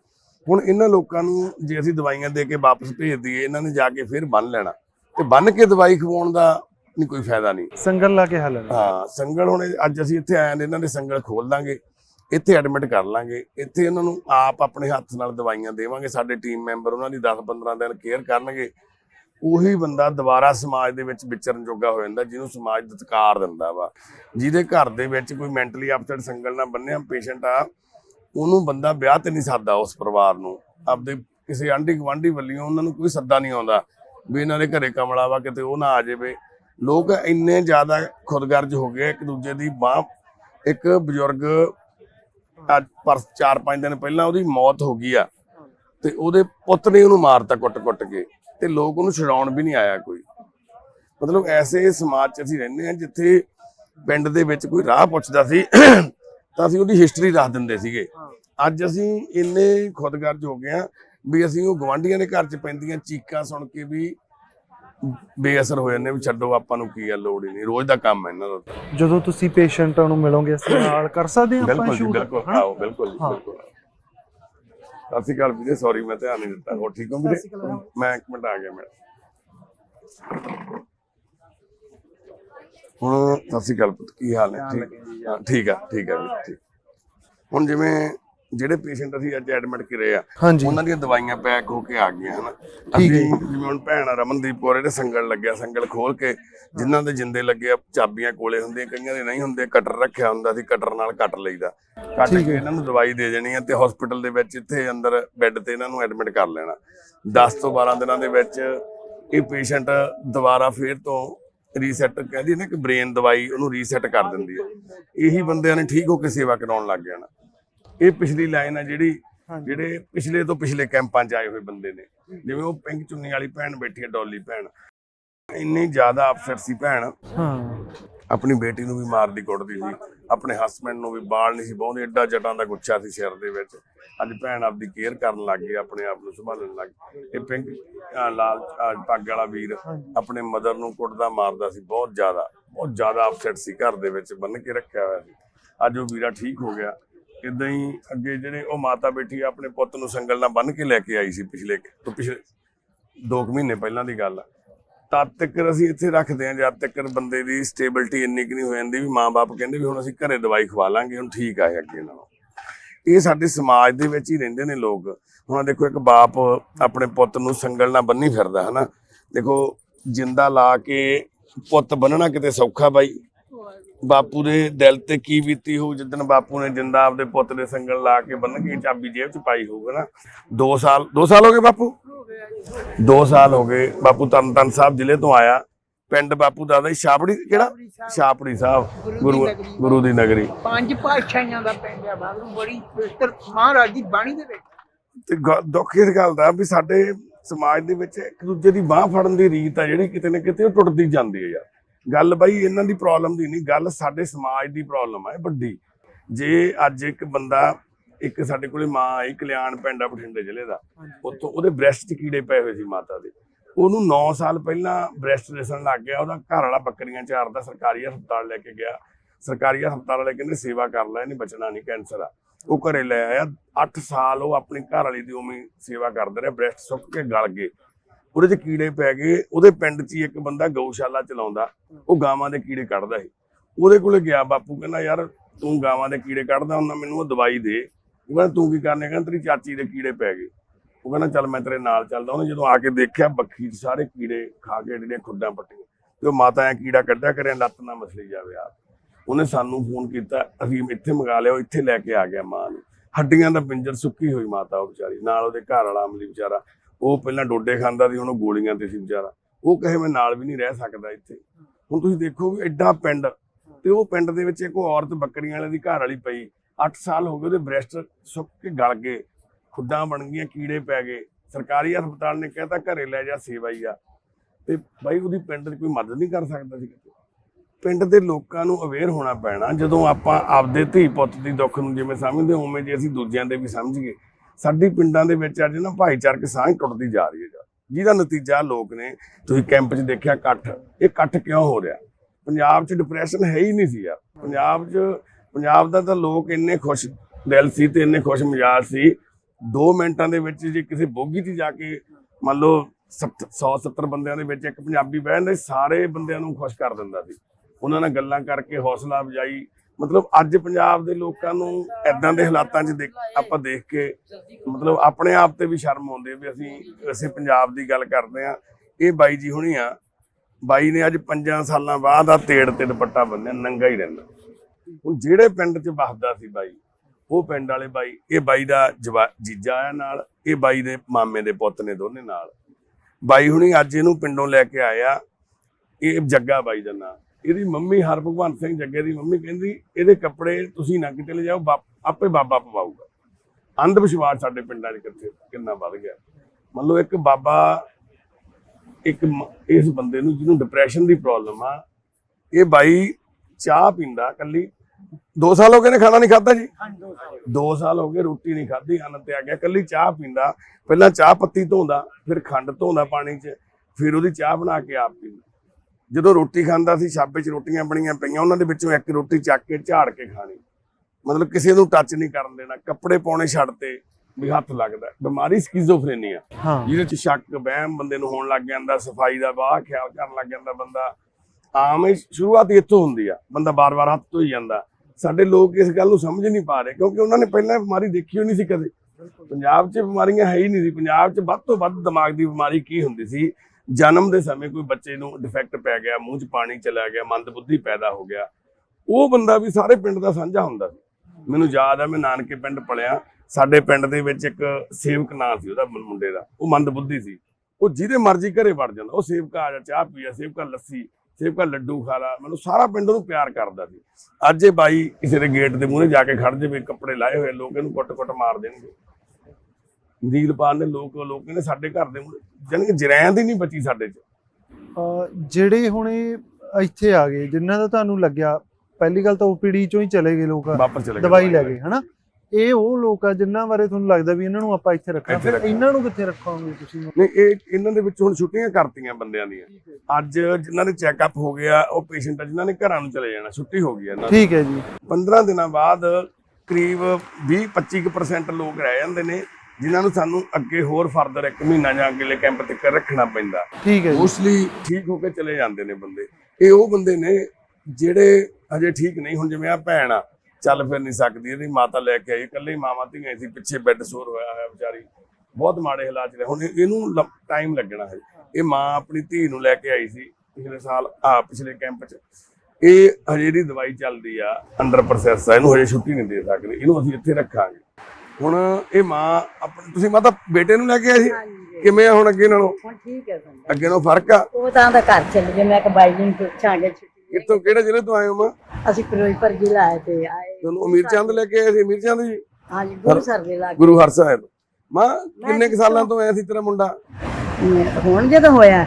ਹੁਣ ਇਹਨਾਂ ਲੋਕਾਂ ਨੂੰ ਜੇ ਅਸੀਂ ਦਵਾਈਆਂ ਦੇ ਕੇ ਵਾਪਸ ਭੇਜ ਦਈਏ ਇਹਨਾਂ ਨੇ ਜਾ ਕੇ ਫਿਰ ਬੰਨ ਲੈਣਾ। ਤੇ ਬੰਨ ਕੇ ਦਵਾਈ ਖਵਾਉਣ ਦਾ ਨਹੀਂ ਕੋਈ ਫਾਇਦਾ ਨਹੀਂ। ਸੰਗਲ ਲਾ ਕੇ ਹੱਲ। ਹਾਂ ਸੰਗਲ ਹੁਣ ਅੱਜ ਅਸੀਂ ਇੱਥੇ ਆਏ ਨੇ ਇਹਨਾਂ ਦੇ ਸੰਗਲ ਖੋਲ ਦਾਂਗੇ ਇੱਥੇ ਐਡਮਿਟ ਕਰ ਲਾਂਗੇ ਇੱਥੇ ਇਹਨਾਂ ਨੂੰ ਆਪ ਆਪਣੇ ਹੱਥ ਨਾਲ ਦਵਾਈਆਂ ਦੇਵਾਂਗੇ ਸਾਡੇ ਟੀਮ ਮੈਂਬਰ ਉਹਨਾਂ ਦੀ 10-15 ਦਿਨ ਕੇਅਰ ਕਰਨਗੇ। ਉਹੀ ਬੰਦਾ ਦੁਬਾਰਾ ਸਮਾਜ ਦੇ ਵਿੱਚ ਵਿਚਰਨ ਜੋਗਾ ਹੋ ਜਾਂਦਾ ਜਿਹਨੂੰ ਸਮਾਜ ਦਤਕਾਰ ਦਿੰਦਾ ਵਾ। ਜਿਹਦੇ ਘਰ ਦੇ ਵਿੱਚ ਕੋਈ ਮੈਂਟਲੀ ਅਪਸੈਟ ਸੰਗਲ ਨਾਲ ਬੰਨਿਆ ਪੇਸ਼ੈਂਟ ਆ ਉਹਨੂੰ ਬੰਦਾ ਵਿਆਹ ਤੇ ਨਹੀਂ ਸੱਦਦਾ ਉਸ ਪਰਿਵਾਰ ਨੂੰ। ਆਪਦੇ ਕਿਸੇ ਆਂਢੀ ਗੁਆਂਢੀ ਵੱਲੋਂ ਉਹਨਾਂ ਨੂੰ ਕੋਈ ਸੱਦਾ ਨਹੀਂ ਆਉਂਦਾ ਵੀ ਇਹਨਾਂ ਦੇ ਘਰੇ ਕਮਲਾ ਵਾ, ਕਿਤੇ ਉਹ ਨਾ ਆ ਜਾਵੇ। ਲੋਕ ਇੰਨੇ ਜ਼ਿਆਦਾ ਖੁਦਗਰਜ ਹੋ ਗਏ, ਇੱਕ ਦੂਜੇ ਦੀ ਬਾਹ, ਇੱਕ ਬਜ਼ੁਰਗ ਅੱਜ ਪਰ 4-5 ਦਿਨ ਪਹਿਲਾਂ ਉਹਦੀ ਮੌਤ ਹੋ ਗਈ ਆ ਤੇ ਉਹਦੇ ਪੁੱਤ ਨੇ ਉਹਨੂੰ ਮਾਰਤਾ ਕੁੱਟ-ਕੁੱਟ ਕੇ ਤੇ ਲੋਕ ਉਹਨੂੰ ਛਡਾਉਣ ਵੀ ਨਹੀਂ ਆਇਆ ਕੋਈ। ਮਤਲਬ ਐਸੇ ਸਮਾਜ 'ਚ ਅਸੀਂ ਰਹਿੰਦੇ ਹਾਂ ਜਿੱਥੇ ਪਿੰਡ ਦੇ ਵਿੱਚ ਕੋਈ ਰਾਹ ਪੁੱਛਦਾ ਸੀ ਤਾਂ ਅਸੀਂ ਉਹਦੀ ਹਿਸਟਰੀ ਦੱਸ ਦਿੰਦੇ ਸੀਗੇ ਅੱਜ ਅਸੀਂ ਇੰਨੇ ਖੁਦਗਰਜ ਹੋ ਗਏ ਆ ਵੀ ਅਸੀਂ ਉਹ ਗਵਾਂਢੀਆਂ ਦੇ ਘਰ 'ਚ ਪੈਂਦੀਆਂ ਚੀਕਾਂ ਸੁਣ ਕੇ ਵੀ ਬੇਅਸਰ ਹੋ ਜਾਂਦੇ ਵੀ ਛੱਡੋ ਆਪਾਂ ਨੂੰ ਕੀ ਆ ਲੋੜ ਹੀ ਨਹੀਂ ਰੋਜ਼ ਦਾ ਕੰਮ ਹੈ ਇਹਨਾਂ ਦਾ। ਜਦੋਂ ਤੁਸੀਂ ਪੇਸ਼ੈਂਟਾਂ ਨੂੰ ਮਿਲੋਗੇ ਅਸੀਂ ਨਾਲ ਕਰ ਸਕਦੇ ਹਾਂ ਆਪਾਂ ਬਿਲਕੁਲ ਜੀ shoot? ਬਿਲਕੁਲ? ਆਓ ਬਿਲਕੁਲ ਜੀ। ਬਿਲਕੁਲ ਸਤਿ ਸ਼੍ਰੀ ਅਕਾਲ ਵੀਰੇ ਸੌਰੀ ਮੈਂ ਧਿਆਨ ਨਹੀਂ ਦਿੱਤਾ ਹੋਰ ਠੀਕ ਹੋ ਵੀਰੇ ਮੈਂ ਇੱਕ ਮਿੰਟ ਆ ਗਿਆ ਮੈਂ ਹੁਣ ਸਤਿ ਸ਼੍ਰੀ ਅਕਾਲ ਪੁੱਤ ਕੀ ਹਾਲ ਹੈ? ਠੀਕ? ਹਾਂ, ਠੀਕ ਆ ਠੀਕ ਆ ਵੀਰੇ ਠੀਕ। ਹੁਣ ਜਿਵੇਂ ਜਿਹੜੇ ਪੇਸ਼ੈਂਟ ਅਸੀਂ ਅੱਜ ਐਡਮਿਟ ਕਰੇ ਆ ਹਾਂਜੀ। ਉਹਨਾਂ ਦੀਆਂ ਦਵਾਈਆਂ ਪੈਕ ਹੋ ਕੇ ਆ ਗਈਆਂ ਹਨ? ਅਸੀਂ ਜਿਵੇਂ ਹੁਣ ਭੈਣ ਆ ਰਮਨਦੀਪ ਕੌਰ ਇਹਦੇ ਸੰਗਲ ਲੱਗਿਆ ਸੰਗਲ ਖੋਲ ਕੇ ਜਿਨ੍ਹਾਂ ਦੇ ਜਿੰਦੇ ਲੱਗੇ ਆ ਚਾਬੀਆਂ ਕੋਲੇ ਹੁੰਦੀਆਂ ਕਈਆਂ ਦੇ ਨਹੀਂ ਹੁੰਦੇ ਕਟਰ ਰੱਖਿਆ ਹੁੰਦਾ ਸੀ ਕਟਰ ਨਾਲ ਕੱਟ ਲਈਦਾ। ਕੱਟ ਕੇ। ਇਹਨਾਂ ਨੂੰ ਦਵਾਈ ਦੇ ਦੇਣੀ ਆ ਤੇ ਹਸਪੀਟਲ ਦੇ ਵਿੱਚ ਇੱਥੇ ਅੰਦਰ ਬੈੱਡ ਤੇ ਇਹਨਾਂ ਨੂੰ ਐਡਮਿਟ ਕਰ ਲੈਣਾ। 10 ਤੋਂ 12 ਦਿਨਾਂ ਦੇ ਵਿੱਚ ਇਹ ਪੇਸ਼ੈਂਟ ਦੁਬਾਰਾ ਫੇਰ ਤੋਂ ਰੀਸੈਟ ਕਹਿੰਦੀ ਨਾ ਕਿ ਬ੍ਰੇਨ ਦਵਾਈ ਉਹਨੂੰ ਰੀਸੈਟ ਕਰ ਦਿੰਦੀ ਹੈ ਇਹੀ ਬੰਦਿਆਂ ਨੇ ਠੀਕ ਹੋ ਕੇ ਸੇਵਾ ਕਰਾਉਣ ਲੱਗ ਜਾਣਾ ਇਹ ਪਿਛਲੀ ਲਾਈਨ ਆ ਜਿਹੜੀ। ਜਿਹੜੇ ਪਿਛਲੇ ਤੋਂ ਪਿਛਲੇ ਕੈਂਪਾਂ 'ਚ ਆਏ ਹੋਏ ਬੰਦੇ ਨੇ। ਜਿਵੇਂ ਉਹ ਪਿੰਕ ਚੁੰਨੀ ਵਾਲੀ ਭੈਣ ਬੈਠੀ ਹੈ ਡੋਲੀ ਭੈਣ। ਇੰਨੀ ਜ਼ਿਆਦਾ ਅਪਸੈਟ ਸੀ ਭੈਣ। ਹਾਂ। ਆਪਣੀ ਬੇਟੀ ਨੂੰ ਵੀ ਮਾਰਦੀ ਕੁੱਟਦੀ ਸੀ, ਆਪਣੇ ਹਸਬੰਡ ਨੂੰ ਵੀ ਬਾਲ ਨਹੀਂ ਸੀ ਬਹੁੰਦੀ ਐਡਾ ਜਟਾਂ ਦਾ ਗੁੱਛਾ ਸੀ ਸਿਰ ਦੇ ਵਿੱਚ। ਅੱਜ ਭੈਣ ਆਪਦੀ ਕੇਅਰ ਕਰਨ ਲੱਗ ਗਈ, ਆਪਣੇ ਆਪ ਨੂੰ ਸੰਭਾਲਣ ਲੱਗ ਗਈ। ਇਹ ਪਿੰਕ ਲਾਲ ਪੱਗ ਵਾਲਾ ਵੀਰ ਆਪਣੇ ਮਦਰ ਨੂੰ ਕੁੱਟਦਾ, ਮਾਰਦਾ ਸੀ, ਬਹੁਤ ਜ਼ਿਆਦਾ ਬਹੁਤ ਜ਼ਿਆਦਾ ਅਪਸੈਟ ਸੀ, ਘਰ ਦੇ ਵਿੱਚ ਬੰਨ ਕੇ ਰੱਖਿਆ ਹੋਇਆ ਸੀ। ਅੱਜ ਉਹ ਵੀਰਾ ਠੀਕ ਹੋ ਗਿਆ। ਇਦਾਂ ਹੀ ਅੱਗੇ ਜਿਹੜੇ ਉਹ ਮਾਤਾ ਬੈਠੀ ਆਪਣੇ ਪੁੱਤ ਨੂੰ ਸੰਗਲ ਨਾਲ ਬੰਨ ਕੇ ਲੈ ਕੇ ਆਈ ਸੀ ਪਿਛਲੇ ਤੋਂ ਪਿਛਲੇ 2 ਮਹੀਨੇ ਪਹਿਲਾਂ ਦੀ ਗੱਲ ਆ। ਤਦ ਤੱਕ ਅਸੀਂ ਇੱਥੇ ਰੱਖਦੇ ਹਾਂ, ਜਦ ਤੱਕ ਬੰਦੇ ਦੀ ਸਟੇਬਿਲਟੀ ਇੰਨੀ ਕਿ ਨਹੀਂ ਹੋ ਜਾਂਦੀ ਵੀ ਮਾਪੇ ਕਹਿੰਦੇ ਵੀ ਹੁਣ ਅਸੀਂ ਘਰੇ ਦਵਾਈ ਖਵਾ ਲਾਂਗੇ, ਹੁਣ ਠੀਕ ਆ ਅੱਗੇ ਨਾਲੋਂ। ਇਹ ਸਾਡੇ ਸਮਾਜ ਦੇ ਵਿੱਚ ਹੀ ਰਹਿੰਦੇ ਨੇ ਲੋਕ। ਹੁਣ ਦੇਖੋ ਇੱਕ ਬਾਪ ਆਪਣੇ ਪੁੱਤ ਨੂੰ ਸੰਗਲ ਨਾਲ ਬੰਨੀ ਫਿਰਦਾ, ਹਨਾ? ਦੇਖੋ, ਜਿੰਦਾ ਲਾ ਕੇ ਪੁੱਤ ਬੰਨਣਾ ਕਿਤੇ ਸੌਖਾ ਬਾਈ। ਬਾਪੂ ਦੇ ਦਿਲ ਤੇ ਕੀ ਬੀਤੀ ਹੋਊ, ਜਿੱਦਣ ਬਾਪੂ ਨੇ ਜਿੰਦਾ ਆਪਦੇ ਪੁੱਤ ਦੇ ਸੰਗਲ ਲਾ ਕੇ ਬੰਨ ਕੇ ਚਾਬੀ ਜੇਬ 'ਚ ਪਾਈ ਹੋਊਗਾ ਨਾ 2 ਸਾਲ 2 ਸਾਲ ਹੋ ਗਏ ਬਾਪੂ? 2 ਸਾਲ ਹੋ ਗਏ ਬਾਪੂ ਤਰਨਤਨ ਸਾਹਿਬ ਜ਼ਿਲ੍ਹੇ ਤੋਂ ਆਇਆ। ਪਿੰਡ ਬਾਪੂ ਦਾ ਦਾ ਛਾਪੜੀ ਕਿਹੜਾ? ਛਾਪੜੀ ਸਾਹਿਬ। ਗੁਰੂ ਗੁਰੂ ਦੀ ਨਗਰੀ। ਪੰਜ ਪਾਤਸ਼ਾਹੀਆਂ ਦਾ ਪਿੰਡ ਆ ਬਾਬੂ ਬੜੀ ਪਵਿੱਤਰ ਮਹਾਰਾਜ ਦੀ ਬਾਣੀ ਦੇ ਵਿੱਚ। ਤੇ ਦੁੱਖ ਇਸ ਗੱਲ ਦਾ ਵੀ ਸਾਡੇ ਸਮਾਜ ਦੇ ਵਿੱਚ ਇੱਕ ਦੂਜੇ ਦੀ ਬਾਹ ਫੜਨ ਦੀ ਰੀਤ ਆ ਜਿਹੜੀ ਕਿਤੇ ਨਾ ਕਿਤੇ ਉਹ ਟੁੱਟਦੀ ਜਾਂਦੀ ਹੈ ਯਾਰ। ਗੱਲ ਬਾਈ ਇਹਨਾਂ ਦੀ ਪ੍ਰੋਬਲਮ ਦੀ ਨਹੀਂ ਗੱਲ ਸਾਡੇ ਸਮਾਜ ਦੀ ਪ੍ਰੋਬਲਮ ਹੈ ਵੱਡੀ। ਜੇ ਅੱਜ ਇੱਕ ਬੰਦਾ ਇੱਕ ਸਾਡੇ ਕੋਲੇ ਮਾਂ ਆਈ ਕਲਿਆਣ ਪਿੰਡ ਆ ਬਠਿੰਡੇ ਜ਼ਿਲ੍ਹੇ ਦਾ। ਉੱਥੋਂ ਉਹਦੇ ਬ੍ਰੈਸਟ 'ਚ ਕੀੜੇ ਪਏ ਹੋਏ ਸੀ ਮਾਤਾ ਦੇ। ਉਹਨੂੰ 9 ਸਾਲ ਪਹਿਲਾਂ ਬ੍ਰੈਸਟ ਰਿਸਣ ਲੱਗ ਗਿਆ। ਉਹਦਾ ਘਰ ਵਾਲਾ ਬੱਕਰੀਆਂ ਚਾਰਦਾ ਸਰਕਾਰੀ ਹਸਪਤਾਲ ਲੈ ਕੇ ਗਿਆ। ਸਰਕਾਰੀ ਹਸਪਤਾਲ ਵਾਲੇ ਕਹਿੰਦੇ ਸੇਵਾ ਕਰ ਲੈ ਇਹਨੇ ਬਚਣਾ ਨਹੀਂ ਕੈਂਸਰ ਆ। ਉਹ ਘਰੇ ਲੈ ਆਇਆ। 8 ਸਾਲ ਉਹ ਆਪਣੀ ਘਰ ਵਾਲੀ ਦੀ ਉਵੇਂ ਹੀ ਸੇਵਾ ਕਰਦੇ ਰਿਹਾ। ਬ੍ਰੈਸਟ ਸੁੱਕ ਕੇ ਗਲ ਗਏ। ਉਹਦੇ 'ਚ ਕੀੜੇ ਪੈ ਗਏ। ਉਹਦੇ ਪਿੰਡ 'ਚ ਇੱਕ ਬੰਦਾ ਗਊਸ਼ਾਲਾ ਚਲਾਉਂਦਾ। ਉਹ ਗਾਵਾਂ ਦੇ ਕੀੜੇ ਕੱਢਦਾ ਸੀ। ਉਹਦੇ ਕੋਲੇ ਗਿਆ। ਬਾਪੂ ਕਹਿੰਦਾ ਯਾਰ ਤੂੰ ਗਾਵਾਂ ਦੇ ਕੀੜੇ ਕੱਢਦਾ ਹੁੰਦਾ ਮੈਨੂੰ ਉਹ ਦਵਾਈ ਦੇ। ਉਹ ਕਹਿੰਦਾ, ਤੂੰ ਕੀ ਕਰਨੇ? ਕਹਿੰਦਾ, ਤੇਰੀ ਚਾਚੀ ਦੇ ਕੀੜੇ ਪੈ ਗਏ। ਉਹ ਕਹਿੰਦਾ, ਚੱਲ ਮੈਂ ਤੇਰੇ ਨਾਲ ਚੱਲਦਾ ਉਹਨੇ ਜਦੋਂ ਆ ਕੇ ਦੇਖਿਆ, ਬੱਖੀ 'ਚ ਸਾਰੇ ਕੀੜੇ ਖਾ ਕੇ ਜਿਹੜੀਆਂ ਖੁੱਡਾਂ ਪੱਟੀਆਂ ਤੇ ਉਹ ਮਾਤਾ ਐ ਕੀੜਾ ਕੱਢਿਆ ਕਰਿਆ, ਲੱਤ ਨਾ ਮਸਲੀ ਜਾਵੇ ਆ ਉਹਨੇ ਸਾਨੂੰ ਫੋਨ ਕੀਤਾ, ਅਸੀਂ ਇੱਥੇ ਮੰਗਾ ਲਿਆ, ਉਹ ਇੱਥੇ ਲੈ ਕੇ ਆ ਗਿਆ ਮਾਂ ਨੂੰ। ਹੱਡੀਆਂ ਦਾ ਪਿੰਜਰ ਸੁੱਕੀ ਹੋਈ ਮਾਤਾ ਉਹ ਵਿਚਾਰੀ, ਨਾਲ ਉਹਦੇ ਘਰ ਵਾਲਾ ਅਮਲੀ ਵਿਚਾਰਾ। ਉਹ ਪਹਿਲਾਂ ਡੋਡੇ ਖਾਂਦਾ ਸੀ ਉਹਨੂੰ ਗੋਲੀਆਂ ਤੇ ਸੀ ਵਿਚਾਰਾ। ਉਹ ਕਹੇ, ਮੈਂ ਨਾਲ ਵੀ ਨਹੀਂ ਰਹਿ ਸਕਦਾ ਇੱਥੇ। ਹੁਣ ਤੁਸੀਂ ਦੇਖੋ ਵੀ ਐਡਾ ਪਿੰਡ ਤੇ ਉਹ ਪਿੰਡ ਦੇ ਵਿੱਚ ਇੱਕ ਔਰਤ ਬੱਕਰੀਆਂ ਵਾਲੇ ਦੀ ਘਰ ਵਾਲੀ ਪਈ 8 ਸਾਲ ਹੋ ਗਏ ਉਹਦੇ ਬ੍ਰੈਸਟ ਸੁੱਕ ਕੇ ਗਲ ਗਏ ਖੁੱਡਾਂ ਬਣ ਗਈਆਂ, ਕੀੜੇ ਪੈ ਗਏ। ਸਰਕਾਰੀ ਹਸਪਤਾਲ ਨੇ ਕਹਿਤਾ ਘਰੇ ਲੈ ਜਾ ਸੇਵਾ ਹੀ ਆ। ਤੇ ਬਾਈ ਉਹਦੀ ਪਿੰਡ 'ਚ ਕੋਈ ਮਦਦ ਨਹੀਂ ਕਰ ਸਕਦਾ ਸੀ ਪਿੰਡ ਦੇ ਲੋਕਾਂ ਨੂੰ ਅਵੇਅਰ ਹੋਣਾ ਪੈਣਾ, ਜਦੋਂ ਆਪਾਂ ਆਪਦੇ ਧੀ ਪੁੱਤ ਦੀ ਦੁੱਖ ਨੂੰ ਜਿਵੇਂ ਸਮਝਦੇ ਉਵੇਂ ਜੇ ਅਸੀਂ ਦੂਜਿਆਂ ਦੇ ਵੀ ਸਮਝੀਏ। ਸਾਡੀ ਪਿੰਡਾਂ ਦੇ ਵਿੱਚ ਅੱਜ ਨਾ ਭਾਈਚਾਰਕ ਸਾਂਝ ਟੁੱਟਦੀ ਜਾ ਰਹੀ ਹੈ ਜਿਹਦਾ ਨਤੀਜਾ ਲੋਕ ਨੇ, ਤੁਸੀਂ ਕੈਂਪ 'ਚ ਦੇਖਿਆ ਇਕੱਠ, ਇਹ ਇਕੱਠ ਕਿਉਂ ਹੋ ਰਿਹਾ? ਪੰਜਾਬ 'ਚ ਡਿਪਰੈਸ਼ਨ ਹੈ ਹੀ ਨਹੀਂ ਸੀ ਯਾਰ। ਪੰਜਾਬ 'ਚ ਪੰਜਾਬ ਦਾ ਤਾਂ ਲੋਕ ਇੰਨੇ ਖੁਸ਼, ਦਿਲ ਸੀ ਤੇ ਇੰਨੇ ਖੁਸ਼ ਮਿਜਾਜ ਸੀ। 2 ਮਿੰਟਾਂ ਦੇ ਵਿੱਚ ਜੇ ਕਿਸੇ ਬੋਗੀ 'ਚ ਜਾ ਕੇ ਮੰਨ ਲਓ 100 70 ਬੰਦਿਆਂ ਦੇ ਵਿੱਚ ਇੱਕ ਪੰਜਾਬੀ ਬਹਿ ਜਾਂਦਾ ਸਾਰੇ ਬੰਦਿਆਂ ਨੂੰ ਖੁਸ਼ ਕਰ ਦਿੰਦਾ ਸੀ। ਉਹਨਾਂ ਨਾਲ ਗੱਲਾਂ ਕਰਕੇ ਹੌਸਲਾ ਅਫਜਾਈ। ਮਤਲਬ ਅੱਜ ਪੰਜਾਬ ਦੇ ਲੋਕਾਂ ਨੂੰ ਐਦਾਂ ਦੇ ਹਾਲਾਤਾਂ 'ਚ ਦੇਖ, ਆਪਾਂ ਦੇਖ ਕੇ ਮਤਲਬ ਆਪਣੇ ਆਪ ਤੇ ਵੀ ਸ਼ਰਮ ਆਉਂਦੀ ਵੀ ਅਸੀਂ ਅਸੀਂ ਪੰਜਾਬ ਦੀ ਗੱਲ ਕਰਦੇ ਆ ਇਹ ਬਾਈ ਜੀ ਹੁਣੀ ਆ। ਬਾਈ ਨੇ ਅੱਜ 5 ਸਾਲਾਂ ਬਾਅਦ ਆ ਤੇੜ ਤੇ ਦੁਪੱਟਾ ਬੰਨਿਆ, ਨੰਗਾ ਹੀ ਰਹਿੰਦਾ। ਹੁਣ ਜਿਹੜੇ ਪਿੰਡ 'ਚ ਵਸਦਾ ਸੀ ਬਾਈ, ਉਹ ਪਿੰਡ ਵਾਲੇ ਬਾਈ, ਇਹ ਬਾਈ ਦਾ ਜਵਾ- ਜੀਜਾ ਆ ਨਾਲ, ਇਹ ਬਾਈ ਦੇ ਮਾਮੇ ਦੇ ਪੁੱਤ ਨੇ ਦੋਨੇ ਨਾਲ। ਬਾਈ ਹੁਣੀ ਅੱਜ ਇਹਨੂੰ ਪਿੰਡੋਂ ਲੈ ਕੇ ਆਇਆ, ਇਹ ਜੱਗਾ ਬਾਈ ਦਾ ਨਾਂ। ਇਹਦੀ ਮੰਮੀ ਹਰਭਗਵਾਨ ਸਿੰਘ ਜੱਗੇ ਦੀ ਮੰਮੀ ਕਹਿੰਦੀ, ਇਹਦੇ ਕੱਪੜੇ ਤੁਸੀਂ ਨਾ ਕਿਤੇ ਲੈ ਜਾਓ ਆਪੇ ਬਾਬਾ ਪਵਾਊਗਾ। ਅੰਧ ਵਿਸ਼ਵਾਸ ਸਾਡੇ ਪਿੰਡਾਂ 'ਚ ਕਿੱਥੇ, ਕਿੰਨਾ ਵੱਧ ਗਿਆ। ਮੰਨ ਲਓ ਇੱਕ ਬਾਬਾ, ਇੱਕ ਇਸ ਬੰਦੇ ਨੂੰ ਜਿਹਨੂੰ ਡਿਪਰੈਸ਼ਨ ਦੀ ਪ੍ਰੋਬਲਮ ਆ, ਇਹ ਬਾਈ ਚਾਹ ਪੀਂਦਾ, ਕੱਲੀ 2 ਸਾਲ ਹੋ ਗਏ ਨੇ ਖਾਣਾ ਨਹੀਂ ਖਾਦਾ ਜੀ? 2 ਸਾਲ ਹੋ ਗਏ। ਰੋਟੀ ਨਹੀਂ ਖਾਧੀ ਅੰਨ ਤੇ ਆ ਗਿਆ। ਕੱਲੀ ਚਾਹ ਪੀਂਦਾ ਪਹਿਲਾਂ ਚਾਹ ਪੱਤੀ ਧੋਂਦਾ ਫਿਰ ਖੰਡ ਧੋਂਦਾ ਪਾਣੀ 'ਚ ਫਿਰ ਉਹਦੀ ਚਾਹ ਬਣਾ ਕੇ ਆਪ ਪੀਂਦਾ। ਜਦੋਂ ਰੋਟੀ ਖਾਂਦਾ ਸੀ ਛਾਪੇ 'ਚ ਰੋਟੀਆਂ ਬਣੀਆਂ ਪਈਆਂ ਉਹਨਾਂ ਦੇ ਵਿੱਚੋਂ ਇੱਕ ਰੋਟੀ ਚੱਕ ਕੇ ਝਾੜ ਕੇ ਖਾਣੀ। ਮਤਲਬ ਕਿਸੇ ਨੂੰ ਟੱਚ ਨਹੀਂ ਕਰਨ ਦੇਣਾ ਕੱਪੜੇ ਪਾਉਣੇ ਛੱਡਤੇ ਵੀ ਹੱਥ ਲੱਗਦਾ ਬਿਮਾਰੀ ਸਕਿਜ਼ੋਫਰੇਨੀਆ ਹਾਂ। ਜਿਹਦੇ 'ਚ ਸ਼ੱਕ ਵਹਿਮ ਬੰਦੇ ਨੂੰ ਹੋਣ ਲੱਗ ਜਾਂਦਾ ਸਫ਼ਾਈ ਦਾ ਵਾਹ ਖਿਆਲ ਕਰਨ ਲੱਗ ਜਾਂਦਾ ਬੰਦਾ। ਆਮ ਹੀ ਸ਼ੁਰੂਆਤ ਇੱਥੋਂ ਹੁੰਦੀ ਆ। ਬੰਦਾ ਬਾਰ-ਬਾਰ ਹੱਥ ਧੋਈ ਜਾਂਦਾ। ਸਾਡੇ ਲੋਕ ਇਸ ਗੱਲ ਨੂੰ ਸਮਝ ਨਹੀਂ ਪਾ ਰਹੇ, ਕਿਉਂਕਿ ਉਹਨਾਂ ਨੇ ਪਹਿਲਾਂ ਬਿਮਾਰੀ ਦੇਖੀ ਹੋਈ ਨਹੀਂ ਸੀ ਕਦੇ। ਪੰਜਾਬ 'ਚ ਬਿਮਾਰੀਆਂ ਹੈ ਹੀ ਨਹੀਂ ਸੀ। ਪੰਜਾਬ 'ਚ ਵੱਧ ਤੋਂ ਵੱਧ ਦਿਮਾਗ ਦੀ ਬਿਮਾਰੀ ਕੀ ਹੁੰਦੀ ਸੀ? ਜਨਮ ਦੇ ਸਮੇਂ ਕੋਈ ਬੱਚੇ ਨੂੰ ਡਿਫੈਕਟ ਪੈ ਗਿਆ, ਮੂੰਹ 'ਚ ਪਾਣੀ ਚਲਾ ਗਿਆ ਮੰਦਬੁੱਧੀ ਪੈਦਾ ਹੋ ਗਿਆ। ਉਹ ਬੰਦਾ ਵੀ ਸਾਰੇ ਪਿੰਡ ਦਾ ਸਾਂਝਾ ਹੁੰਦਾ ਸੀ। ਮੈਨੂੰ ਯਾਦ ਆ, ਮੈਂ ਨਾਨਕੇ ਪਿੰਡ ਪਲਿਆ। ਸਾਡੇ ਪਿੰਡ ਦੇ ਵਿੱਚ ਇੱਕ ਸੇਵਕ ਨਾਂ ਸੀ ਉਹਦਾ ਮੁੰਡੇ ਦਾ। ਉਹ ਮੰਦਬੁੱਧੀ ਸੀ। ਉਹ ਜਿਹਦੇ ਮਰਜ਼ੀ ਘਰੇ ਵੜ ਜਾਂਦਾ। ਉਹ ਸੇਵਕਾ ਆ ਜਾ, ਚਾਹ ਪੀਆ ਸੇਵਕਾ ਲੱਸੀ। ਸੇਵਕਾ ਲੱਡੂ ਖਾ ਲਾ ਮੈਨੂੰ ਸਾਰਾ ਪਿੰਡ ਉਹਨੂੰ ਪਿਆਰ ਕਰਦਾ ਸੀ। ਅੱਜ ਇਹ ਬਾਈ ਕਿਸੇ ਦੇ ਗੇਟ ਦੇ ਮੂਹਰੇ ਜਾ ਕੇ ਖੜ ਜਾਵੇ ਕੱਪੜੇ ਲਾਏ ਹੋਏ ਲੋਕ ਇਹਨੂੰ ਕੁੱਟ-ਕੁੱਟ ਮਾਰ ਦੇਣਗੇ। ਨੀਲ ਪਾਣ ਦੇ ਲੋਕ ਲੋਕ ਕਹਿੰਦੇ ਸਾਡੇ ਘਰ ਦੇ ਮੂਹਰੇ ਜਾਣੀ ਕਿ ਜਰੈਂਦ ਹੀ ਨਹੀਂ ਬਚੀ ਸਾਡੇ 'ਚ। ਜਿਹੜੇ ਹੁਣ ਇੱਥੇ ਆ ਗਏ ਜਿਨ੍ਹਾਂ ਦਾ ਤੁਹਾਨੂੰ ਲੱਗਿਆ ਪਹਿਲੀ ਗੱਲ ਤਾਂ ਓਪੀਡੀ ਚੋਂ ਹੀ ਚਲੇ ਗਏ ਲੋਕ ਵਾਪਸ ਚਲੇ ਗਏ ਦਵਾਈ ਲੈ ਗਏ ਹਨਾ? ਇਹ ਉਹ ਲੋਕ ਆ ਜਿਨ੍ਹਾਂ ਬਾਰੇ ਤੁਹਾਨੂੰ ਲੱਗਦਾ ਵੀ ਇਹਨਾਂ ਨੂੰ ਆਪਾਂ ਇੱਥੇ ਰੱਖਣਾ ਫਿਰ। ਇਹਨਾਂ ਨੂੰ ਕਿੱਥੇ ਰੱਖੋਗੇ ਤੁਸੀਂ? ਨਹੀਂ ਇਹ ਇਹਨਾਂ ਦੇ ਵਿੱਚ ਹੁਣ ਛੁੱਟੀਆਂ ਕਰਤੀਆਂ ਬੰਦਿਆਂ ਦੀਆਂ। ਅੱਜ ਜਿਨ੍ਹਾਂ ਦੇ ਚੈੱਕਅਪ ਹੋ ਗਿਆ ਉਹ ਪੇਸ਼ੈਂਟ ਆ ਜਿਨ੍ਹਾਂ ਨੇ ਘਰਾਂ ਨੂੰ ਚਲੇ ਜਾਣਾ ਛੁੱਟੀ ਹੋ ਗਈ ਇਹਨਾਂ ਦੀ। ਠੀਕ ਹੈ ਜੀ। 15 ਦਿਨਾਂ ਬਾਅਦ ਕਰੀਬ 20-25% ਲੋਕ ਰਹਿ ਜਾਂਦੇ ਨੇ ਜਿਨ੍ਹਾਂ ਨੂੰ ਸਾਨੂੰ ਅੱਗੇ ਹੋਰ ਫਰਦਰ ਇੱਕ ਮਹੀਨਾ ਜਾਂ ਅਗਲੇ ਕੈਂਪ ਤੱਕ ਰੱਖਣਾ ਪੈਂਦਾ। ਠੀਕ ਹੈ ਜੀ। ਮੋਸਟਲੀ ਠੀਕ ਹੋ ਕੇ ਚਲੇ ਜਾਂਦੇ ਨੇ ਬੰਦੇ। ਇਹ ਉਹ ਬੰਦੇ ਨੇ ਜਿਹੜੇ ਅਜੇ ਠੀਕ ਨਹੀਂ ਹੁਣ ਜਿਵੇਂ ਆ ਭੈਣ ਆ ਚੱਲ ਫਿਰ ਨਹੀਂ ਸਕਦੀ ਇਹਦੀ ਮਾਤਾ ਲੈ ਕੇ ਆਈ ਇਕੱਲੇ ਮਾਵਾਂ ਧੀਆਂ ਸੀ ਪਿੱਛੇ ਬੈੱਡ ਸੋਰ ਹੋਇਆ ਹੋਇਆ ਵਿਚਾਰੀ। ਬਹੁਤ ਮਾੜੇ ਹਾਲਾਤ ਨੇ ਹੁਣ ਇਹ- ਇਹਨੂੰ ਟਾਈਮ ਲੱਗਣਾ ਹੈ। ਇਹ ਮਾਂ ਆਪਣੀ ਧੀ ਨੂੰ ਲੈ ਕੇ ਆਈ ਸੀ ਪਿਛਲੇ ਸਾਲ ਆ ਪਿਛਲੇ ਕੈਂਪ 'ਚ। ਇਹ ਹਜੇ ਦੀ ਦਵਾਈ ਚੱਲਦੀ ਆ ਅੰਡਰ ਪ੍ਰੋਸੈਸ ਆ ਇਹਨੂੰ ਹਜੇ ਛੁੱਟੀ ਨਹੀਂ ਦੇ ਸਕਦੇ ਇਹਨੂੰ ਅਸੀਂ ਇੱਥੇ ਰੱਖਾਂਗੇ। ਹੁਣ ਇਹ ਮਾਂ ਆਪਣੇ ਤੁਸੀਂ ਮਾਤਾ ਬੇਟੇ ਨੂੰ ਲੈ ਕੇ ਆਏ ਸੀ? ਕਿਵੇਂ ਆ ਹੁਣ ਅੱਗੇ ਨਾਲੋਂ? ਹੁਣ ਠੀਕ ਹੈ ਅੱਗੇ ਨਾਲੋਂ ਫ਼ਰਕ ਆ? ਉਹ ਤਾਂ ਦਾ ਘਰ ਚੱਲ ਗਏ ਮੈਂ ਕਿ ਬਾਈ ਨੂੰ ਪੁੱਛਾਂਗੇ ਛੁੱਟੀ ਕਿੱਥੋਂ ਕਿਹੜੇ ਜ਼ਿਲ੍ਹੇ ਤੋਂ ਆਏ ਹੋ ਮਾਂ? ਅਸੀਂ ਫਿਰੋਜ਼ਪੁਰ ਜ਼ਿਲ੍ਹਾ ਆਏ ਤੇ ਆਏ। ਤੁਹਾਨੂੰ ਅਮੀਰ ਚੰਦ ਲੈ ਕੇ ਆਏ ਸੀ ਅਮੀਰ ਚੰਦ ਜੀ? ਹਾਂਜੀ ਗੁਰੂ ਸਰ ਦੇ ਲਾਗੇ। ਗੁਰੂ ਮਾਂ ਕਿੰਨੇ ਕੁ ਸਾਲਾਂ ਤੋਂ ਆਇਆ ਸੀ ਤੇਰਾ ਮੁੰਡਾ? ਹੁਣ ਜਦੋਂ ਹੋਇਆ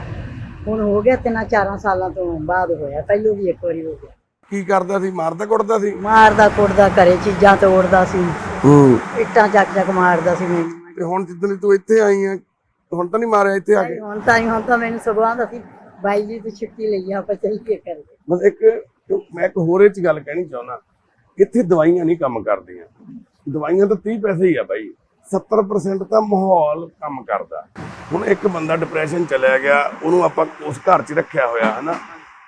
ਹੁਣ ਹੋ ਗਿਆ ਤਿੰਨਾਂ ਚਾਰਾਂ ਸਾਲਾਂ ਤੋਂ ਬਾਅਦ ਹੋਇਆ ਪਹਿਲੋਂ ਵੀ ਇੱਕ ਵਾਰੀ ਹੋ ਗਿਆ। ਕੀ ਕਰਦਾ ਸੀ? ਮਾਰਦਾ ਕੁੱਟਦਾ ਸੀ? ਮਾਰਦਾ ਕੁੱਟਦਾ ਘਰੇ ਚੀਜ਼ਾਂ ਤੋੜਦਾ ਸੀ। ਹੂੰ। ਇੱਟਾਂ ਚੱਕ ਚੱਕ ਮਾਰਦਾ ਸੀ ਮੈਨੂੰ। ਤੇ ਹੁਣ ਜਿੱਦਣ ਦੀ ਤੂੰ ਇੱਥੇ ਆਈ ਆ ਹੁਣ ਤਾਂ ਨਹੀਂ ਮਾਰਿਆ ਇੱਥੇ ਆ ਕੇ? ਹੁਣ ਤਾਂ ਹੀ ਹੁਣ ਤਾਂ ਮੈਨੂੰ ਸਗੋਂ ਆਂਦਾ ਸੀ ਬਾਈ ਜੀ ਦੀ ਛੁੱਟੀ ਲਈ ਆ, ਆਪਾਂ ਚੱਲੀਏ ਕਰ ਬਸ ਇੱਕ ਮੈਂ ਇੱਕ ਹੋਰ ਇਹ ਚ ਗੱਲ ਕਹਿਣੀ ਚਾਹੁੰਦਾ। ਇੱਥੇ ਦਵਾਈਆਂ ਨਹੀਂ ਕੰਮ ਕਰਦੀਆਂ। ਦਵਾਈਆਂ ਤਾਂ 30 ਪੈਸੇ ਹੀ ਆ ਬਾਈ। 70% ਤਾਂ ਮਾਹੌਲ ਕੰਮ ਕਰਦਾ। ਹੁਣ ਇੱਕ ਬੰਦਾ ਡਿਪਰੈਸ਼ਨ ਚਲਿਆ ਗਿਆ, ਉਹਨੂੰ ਆਪਾਂ ਉਸ ਘਰ 'ਚ ਰੱਖਿਆ ਹੋਇਆ, ਹਨਾ?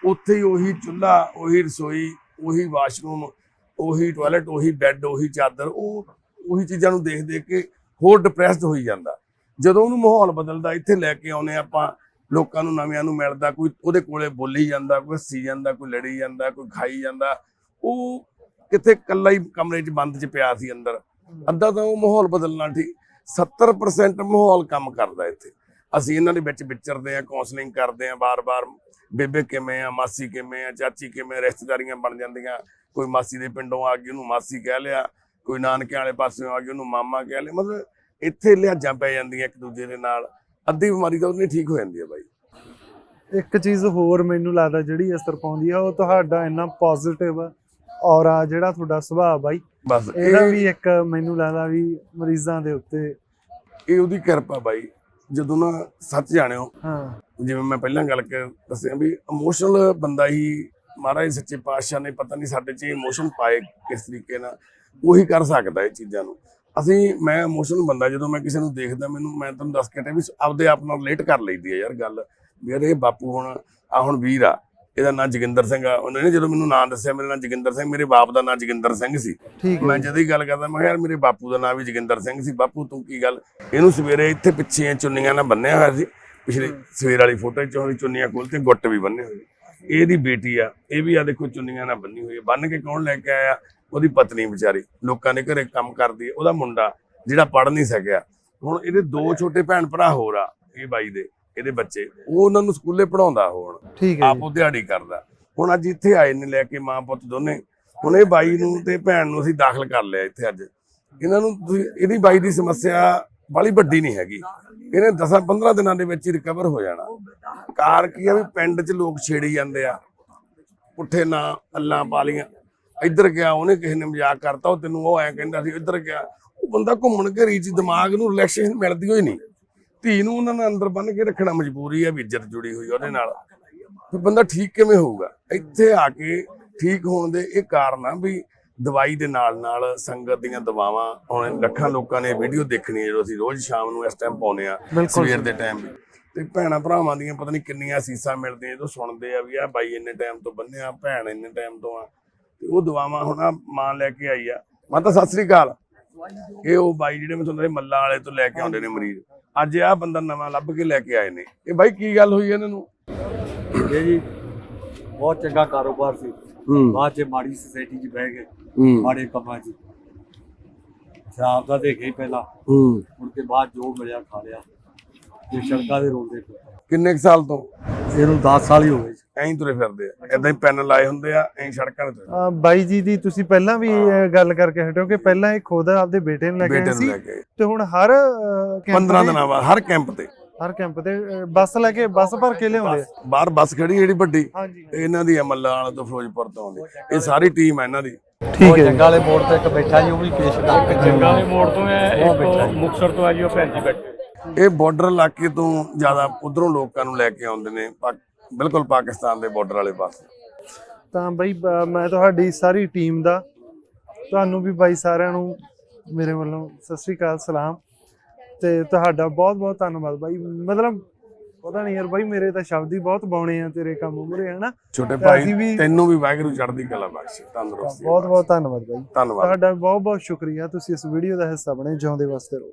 ਉੱਥੇ ਹੀ ਉਹੀ ਚੁੱਲ੍ਹਾ, ਉਹੀ ਰਸੋਈ, ਉਹੀ ਵਾਸ਼ਰੂਮ, ਉਹੀ ਟਾਇਲਟ ਉਹੀ ਬੈੱਡ ਉਹੀ ਚਾਦਰ, ਉਹ ਉਹੀ ਚੀਜ਼ਾਂ ਨੂੰ ਦੇਖ ਦੇਖ ਕੇ ਹੋਰ ਡਿਪਰੈਸਡ ਹੋਈ ਜਾਂਦਾ। ਜਦੋਂ ਉਹਨੂੰ ਮਾਹੌਲ ਬਦਲਦਾ, ਇੱਥੇ ਲੈ ਕੇ ਆਉਨੇ ਆਪਾਂ। ਲੋਕਾਂ ਨੂੰ ਨਵਿਆਂ ਨੂੰ ਮਿਲਦਾ ਕੋਈ ਉਹਦੇ ਕੋਲੇ ਬੋਲੀ ਜਾਂਦਾ ਕੋਈ ਹੱਸੀ ਜਾਂਦਾ ਕੋਈ ਲੜੀ ਜਾਂਦਾ ਕੋਈ ਖਾਈ ਜਾਂਦਾ ਉਹ ਕਿਤੇ ਇਕੱਲਾ ਹੀ ਕਮਰੇ 'ਚ ਬੰਦ 'ਚ ਪਿਆ ਸੀ ਅੰਦਰ। ਅੱਧਾ ਤਾਂ ਉਹ ਮਾਹੌਲ ਬਦਲਣਾ ਠੀਕ 70% ਮਾਹੌਲ ਕੰਮ ਕਰਦਾ ਇੱਥੇ। ਅਸੀਂ ਇਹਨਾਂ ਦੇ ਵਿੱਚ ਵਿਚਰਦੇ ਆ ਕਾਉਂਸਲਿੰਗ ਕਰਦੇ ਆ ਬਾਰ-ਬਾਰ ਬੇਬੇ ਕਿਵੇਂ ਆ ਮਾਸੀ ਕਿਵੇਂ ਆ ਚਾਚੀ ਕਿਵੇਂ ਆ, ਰਿਸ਼ਤੇਦਾਰੀਆਂ ਬਣ ਜਾਂਦੀਆਂ ਕੋਈ ਮਾਸੀ ਦੇ ਪਿੰਡੋਂ ਆ ਗਈ ਉਹਨੂੰ ਮਾਸੀ ਕਹਿ ਲਿਆ ਕੋਈ ਨਾਨਕੇ ਵਾਲੇ ਪਾਸਿਓਂ ਆ ਗਈ ਉਹਨੂੰ ਮਾਮਾ ਕਹਿ ਲਿਆ ਮਤਲਬ ਇੱਥੇ ਲਿਹਾਜ਼ਾਂ ਪੈ ਜਾਂਦੀਆਂ ਇੱਕ ਦੂਜੇ ਦੇ ਨਾਲ। ਅੱਧੀ ਬਿਮਾਰੀ ਤਾਂ ਉਹਨੇ ਠੀਕ ਹੋ ਜਾਂਦੀ ਹੈ ਬਾਈ। ਇੱਕ ਚੀਜ਼ ਹੋਰ ਮੈਨੂੰ ਲੱਗਦਾ ਜਿਹੜੀ ਅਸਰ ਪਾਉਂਦੀ ਆ ਉਹ ਤੁਹਾਡਾ ਇੰਨਾ ਪੋਜ਼ਿਟਿਵ ਔਰਾ ਜਿਹੜਾ ਤੁਹਾਡਾ ਸੁਭਾਅ ਬਾਈ ਬਸ। ਇਹਦਾ ਇਹ ਵੀ ਇੱਕ ਮੈਨੂੰ ਲੱਗਦਾ ਵੀ ਮਰੀਜ਼ਾਂ ਦੇ ਉੱਤੇ ਇਹ ਉਹਦੀ ਕਿਰਪਾ ਬਾਈ ਜਦੋਂ ਨਾ ਸੱਚ ਜਾਣਿਓ ਹਾਂ। ਜਿਵੇਂ ਮੈਂ ਪਹਿਲਾਂ ਗੱਲ ਕਰ ਦੱਸਿਆ ਵੀ ਇਮੋਸ਼ਨਲ ਬੰਦਾ ਹੀ ਮਹਾਰਾਜ ਸੱਚੇ ਪਾਤਸ਼ਾਹ ਨੇ ਪਤਾ ਨਹੀਂ ਸਾਡੇ 'ਚ ਇਮੋਸ਼ਨ ਪਾਏ ਕਿਸ ਤਰੀਕੇ ਨਾਲ ਉਹੀ ਕਰ ਸਕਦਾ ਇਹ ਚੀਜ਼ਾਂ ਨੂੰ। ਅਸੀਂ ਮੈਂ ਇਮੋਸ਼ਨਲ ਬੰਦਾ ਜਦੋਂ ਮੈਂ ਕਿਸੇ ਨੂੰ ਦੇਖਦਾ ਮੈਨੂੰ ਮੈਂ ਤੁਹਾਨੂੰ ਦੱਸ ਕੇ ਹਟਿਆ ਵੀ ਆਪਦੇ ਆਪ ਨਾਲ ਰਿਲੇਟ ਕਰ ਲਈਦੀ ਹੈ ਯਾਰ ਗੱਲ ਵੀ ਯਾਰ ਇਹ ਬਾਪੂ ਹੁਣ ਆ ਹੁਣ ਵੀਰ ਆ ਇਹਦਾ ਨਾਂ ਜੋਗਿੰਦਰ ਸਿੰਘ ਆ। ਉਹਨੇ ਨੇ ਜਦੋਂ ਮੈਨੂੰ ਨਾਂ ਦੱਸਿਆ ਮੇਰਾ ਨਾਂ ਜੋਗਿੰਦਰ ਸਿੰਘ ਮੇਰੇ ਬਾਪ ਦਾ ਨਾਂ ਜੋਗਿੰਦਰ ਸਿੰਘ ਸੀ। ਮੈਂ ਜਦੋਂ ਹੀ ਗੱਲ ਕਰਦਾ ਮੈਂ ਯਾਰ ਮੇਰੇ ਬਾਪੂ ਦਾ ਨਾਮ ਵੀ ਜੋਗਿੰਦਰ ਸਿੰਘ ਸੀ। ਬਾਪੂ ਤੂੰ ਕੀ ਗੱਲ? ਇਹਨੂੰ ਸਵੇਰੇ ਇੱਥੇ ਪਿੱਛੇ ਚੁੰਨੀਆਂ ਨਾਲ ਬੰਨਿਆ ਹੋਇਆ ਸੀ। ਪਿਛਲੇ ਸਵੇਰ ਵਾਲੀ ਫੋਟੋ ਚ ਉਹਦੀ ਚੁੰਨੀਆਂ ਖੋਲ ਤੇ ਗੁੱਟ ਵੀ ਬੰਨੇ ਹੋਏ। ਇਹਦੀ ਬੇਟੀ ਆ ਇਹ ਵੀ ਆ ਦੇਖੋ ਚੁੰਨੀਆਂ ਨਾਲ ਬੰਨੀ ਹੋਈ ਹੈ ਬੰਨ ਕੇ ਕੌਣ ਲੈ ਕੇ ਆਇਆ? ਉਹਦੀ ਪਤਨੀ ਵਿਚਾਰੀ ਲੋਕਾਂ ਦੇ ਘਰੇ ਕੰਮ ਕਰਦੀ ਹੈ ਉਹਦਾ ਮੁੰਡਾ ਜਿਹੜਾ ਪੜ ਨਹੀਂ ਸਕਿਆ। ਹੁਣ ਇਹਦੇ ਦੋ ਛੋਟੇ ਭੈਣ ਭਰਾ ਹੋਰ ਆ ਇਹ ਬਾਈ ਦੇ ਇਹਦੇ ਬੱਚੇ ਉਹ ਉਹਨਾਂ ਨੂੰ ਸਕੂਲੇ ਪੜਾਉਂਦਾ ਹੁਣ। ਠੀਕ ਹੈ ਆਪ ਉਹ ਦਿਹਾੜੀ ਕਰਦਾ। ਹੁਣ ਅੱਜ ਇੱਥੇ ਆਏ ਨੇ ਲੈ ਕੇ ਮਾਂ ਪੁੱਤ ਦੋਨੇ। ਹੁਣ ਇਹ ਬਾਈ ਨੂੰ ਤੇ ਭੈਣ ਨੂੰ ਅਸੀਂ ਦਾਖਲ ਕਰ ਲਿਆ ਇੱਥੇ ਅੱਜ। ਇਹਨਾਂ ਨੂੰ ਇਹਦੀ ਬਾਈ ਦੀ ਸਮੱਸਿਆ ਬਾਲੀ ਵੱਡੀ ਨਹੀਂ ਹੈਗੀ। ਇਹਨੇ 10 15 ਦਿਨਾਂ ਦੇ ਵਿੱਚ ਹੀ ਰਿਕਵਰ ਹੋ ਜਾਣਾ। ਕਾਰ ਕੀ ਆ ਵੀ ਪਿੰਡ 'ਚ ਲੋਕ ਛੇੜੀ ਜਾਂਦੇ ਆ। ਪੁੱਠੇ ਨਾ ਅੱਲਾਂ ਪਾਲੀਆਂ ਇੱਧਰ ਗਿਆ ਉਹਨੇ ਕਿਸੇ ਨੇ ਮਜ਼ਾਕ ਕਰਤਾ ਉਹ ਤੈਨੂੰ ਉਹ ਐ ਕਹਿੰਦਾ ਸੀ ਇੱਧਰ ਗਿਆ। ਉਹ ਬੰਦਾ ਘੁੰਮਣ ਘਰੀ ਚ ਦਿਮਾਗ ਨੂੰ ਰਿਲੈਕਸੇਸ਼ਨ ਮਿਲਦੀ ਹੋਈ ਨਹੀਂ। ਧੀ ਨੂੰ ਉਹਨਾਂ ਨੇ ਅੰਦਰ ਬੰਨ ਕੇ ਰੱਖਣਾ ਮਜਬੂਰੀ ਹੈ ਵੀ ਇੱਜ਼ਤ ਜੁੜੀ ਹੋਈ ਉਹਦੇ ਨਾਲ। ਫਿਰ ਬੰਦਾ ਠੀਕ ਕਿਵੇਂ ਹੋਊਗਾ? ਇੱਥੇ ਆ ਕੇ ਠੀਕ ਹੋਣ ਦੇ ਇਹ ਕਾਰਨ ਆ ਵੀ ਦਵਾਈ ਦੇ ਨਾਲ ਨਾਲ ਸੰਗਤ ਦੀਆਂ ਦਵਾਵਾਂ ਹੁਣ ਲੱਖਾਂ ਲੋਕਾਂ ਨੇ ਵੀਡੀਓ ਦੇਖਣੀ ਹੈ ਜਦੋਂ ਅਸੀਂ ਰੋਜ਼ ਸ਼ਾਮ ਨੂੰ ਇਸ ਟਾਈਮ ਪਾਉਨੇ ਆ ਸਵੇਰ ਦੇ ਟਾਈਮ ਵੀ। ਤੇ ਭੈਣਾ ਭਰਾਵਾਂ ਦੀਆਂ ਪਤਾ ਨਹੀਂ ਕਿੰਨੀਆਂ ਸੀਸਾਂ ਮਿਲਦੀਆਂ ਜਦੋਂ ਸੁਣਦੇ ਆ ਵੀ ਆ ਬਾਈ ਇੰਨੇ ਟਾਈਮ ਤੋਂ ਬੰਨਿਆ ਭੈਣ ਇੰਨੇ ਟਾਈਮ ਤੋਂ ਆ। ਤੇ ਉਹ ਦਵਾਵਾਂ ਹੁਣ ਮਾਂ ਲੈ ਕੇ ਆਈ ਆ। ਮਾਤਾ ਸਤਿ ਸ੍ਰੀ ਅਕਾਲ। ਇਹ ਉਹ ਬਾਈ ਜਿਹੜੇ ਮੈਂ ਤੁਹਾਨੂੰ ਮੱਲਾ ਵਾਲੇ ਤੋਂ ਲੈ ਕੇ ਆਉਂਦੇ ਨੇ ਮਰੀਜ਼। ਅੱਜ ਆਹ ਬੰਦਾ ਨਵਾਂ ਲੱਭ ਕੇ ਲੈ ਕੇ ਆਏ ਨੇ। ਇਹ ਬਾਈ ਕੀ ਗੱਲ ਹੋਈ ਇਹਨਾਂ ਨੂੰ? ਇਹ ਜੀ ਬਹੁਤ ਚੰਗਾ ਕਾਰੋਬਾਰ ਸੀ। ਬਾਅਦ ਚ ਮਾੜੀ ਸੋਸਾਇਟੀ 'ਚ ਬਹਿ ਗਏ। ਮਾੜੇ ਕੰਮਾਂ 'ਚ। ਸ਼ਰਾਬ ਦਾ ਦੇਖੇ ਪਹਿਲਾਂ। ਹੂੰ। ਮੁੜ ਕੇ ਬਾਅਦ ਜੋ ਮਿਲਿਆ ਖਾ ਲਿਆ। ਤੇ ਸੜਕਾਂ ਦੇ ਰੋਲਦੇ ਪਏ ਕਿੰਨੇ ਕੁ ਸਾਲ ਤੋਂ? ਇਹਨੂੰ 10 ਸਾਲ ਹੀ ਹੋ ਗਏ ਸੀ। ਐਂ ਹੀ ਤੁਰੇ ਫਿਰਦੇ ਆ। ਐਦਾਂ ਹੀ ਪੈਨ ਲਾਏ ਹੁੰਦੇ ਆ ਐਂ ਸੜਕਾਂ ਤੇ। ਅਹ ਬਾਈ ਜੀ ਦੀ ਤੁਸੀਂ ਪਹਿਲਾਂ ਵੀ ਇਹ ਗੱਲ ਕਰਕੇ ਹਟਿਓ ਕਿ ਪਹਿਲਾਂ ਇਹ ਖੁਦ ਆਪਦੇ ਬੇਟੇ ਨੂੰ ਲੈ ਕੇ ਬੇਟੇ ਆਏ ਨੂੰ ਸੀ ਲੈ ਕੇ ਤੇ ਹੁਣ ਹਰ ਅਹ, ਕੈਂਪ 15 ਤੇ- ਦਿਨਾਂ ਬਾਅਦ ਹਰ ਕੈਂਪ ਤੇ। ਹਰ ਕੈਂਪ ਤੇ ਬੱਸ ਲੈ ਕੇ ਬੱਸ ਭਰ ਕੇ ਲਿਆਉਂਦੇ ਆ। ਬਾਹਰ ਬੱਸ ਖੜੀ ਜਿਹੜੀ ਵੱਡੀ। ਹਾਂਜੀ। ਇਹਨਾਂ ਦੀ ਅਮਲਾ ਵਾਲਾ ਤੋਂ ਫਿਰੋਜ਼ਪੁਰ ਤੋਂ ਆਉਂਦੀ। ਇਹ ਸਾਰੀ ਟੀਮ ਹੈ ਇਹਨਾਂ ਦੀ। ਠੀਕ ਹੈ ਜੰਗਾਂ ਵਾਲੇ ਮੋੜ ਤੇ ਇੱਕ ਬੈਠਾ ਜੀ ਉਹ ਵੀ ਪੇਸ਼ ਕਰ ਜੰਗਾਂ ਮੋੜ ਤੋਂ ਹੈ ਇੱਕ ਮੁਕਸਰ ਤੋਂ ਆ ਜੀ ਉਹ ਭੈਣ ਜੀ ਬੈਠੇ। ਇਹ ਬਾਰਡਰ ਇਲਾਕੇ ਤੋਂ ਜ਼ਿਆਦਾ ਉਧਰੋਂ ਲੋਕਾਂ ਨੂੰ ਲੈ ਕੇ ਆਉਂਦੇ ਨੇ ਬਿਲਕੁਲ ਪਾਕਿਸਤਾਨ ਦੇ ਬਾਰਡਰ ਵਾਲੇ ਪਾਸੇ। ਤਾਂ ਬਈ ਮੈਂ ਤੁਹਾਡੀ ਸਾਰੀ ਟੀਮ ਦਾ ਤੁਹਾਨੂੰ ਵੀ ਬਾਈ ਸਾਰਿਆਂ ਨੂੰ ਮੇਰੇ ਵੱਲੋਂ ਸਤਿ ਸ੍ਰੀ ਅਕਾਲ ਸਲਾਮ। ਤੇ ਤੁਹਾਡਾ ਬਹੁਤ ਬਹੁਤ ਧੰਨਵਾਦ ਬਾਈ। ਮਤਲਬ ਪਤਾ ਨਹੀਂ ਯਾਰ ਬਾਈ ਮੇਰੇ ਤਾਂ ਸ਼ਬਦ ਹੀ ਬਹੁਤ ਬਾਉਣੇ ਆ ਤੇਰੇ ਕੰਮ ਮੁਰੇ ਹਨਾ? ਛੋਟੇ ਭਾਈ ਤੈਨੂੰ ਵੀ ਵਾਹਿਗੁਰੂ ਚੜ੍ਹਦੀ ਕਲਾ ਬਖਸ਼ੇ ਤੰਦਰੁਸਤੀ ਬਹੁਤ ਬਹੁਤ ਧੰਨਵਾਦ ਬਾਈ। ਧੰਨਵਾਦ। ਤੁਹਾਡਾ ਬਹੁਤ ਬਹੁਤ ਸ਼ੁਕਰੀਆ। ਤੁਸੀਂ ਇਸ ਵੀਡੀਓ ਦਾ ਹਿੱਸਾ ਬਣੇ ਜਿਉਂਦੇ ਵਾਸਤੇ ਰਹੋ।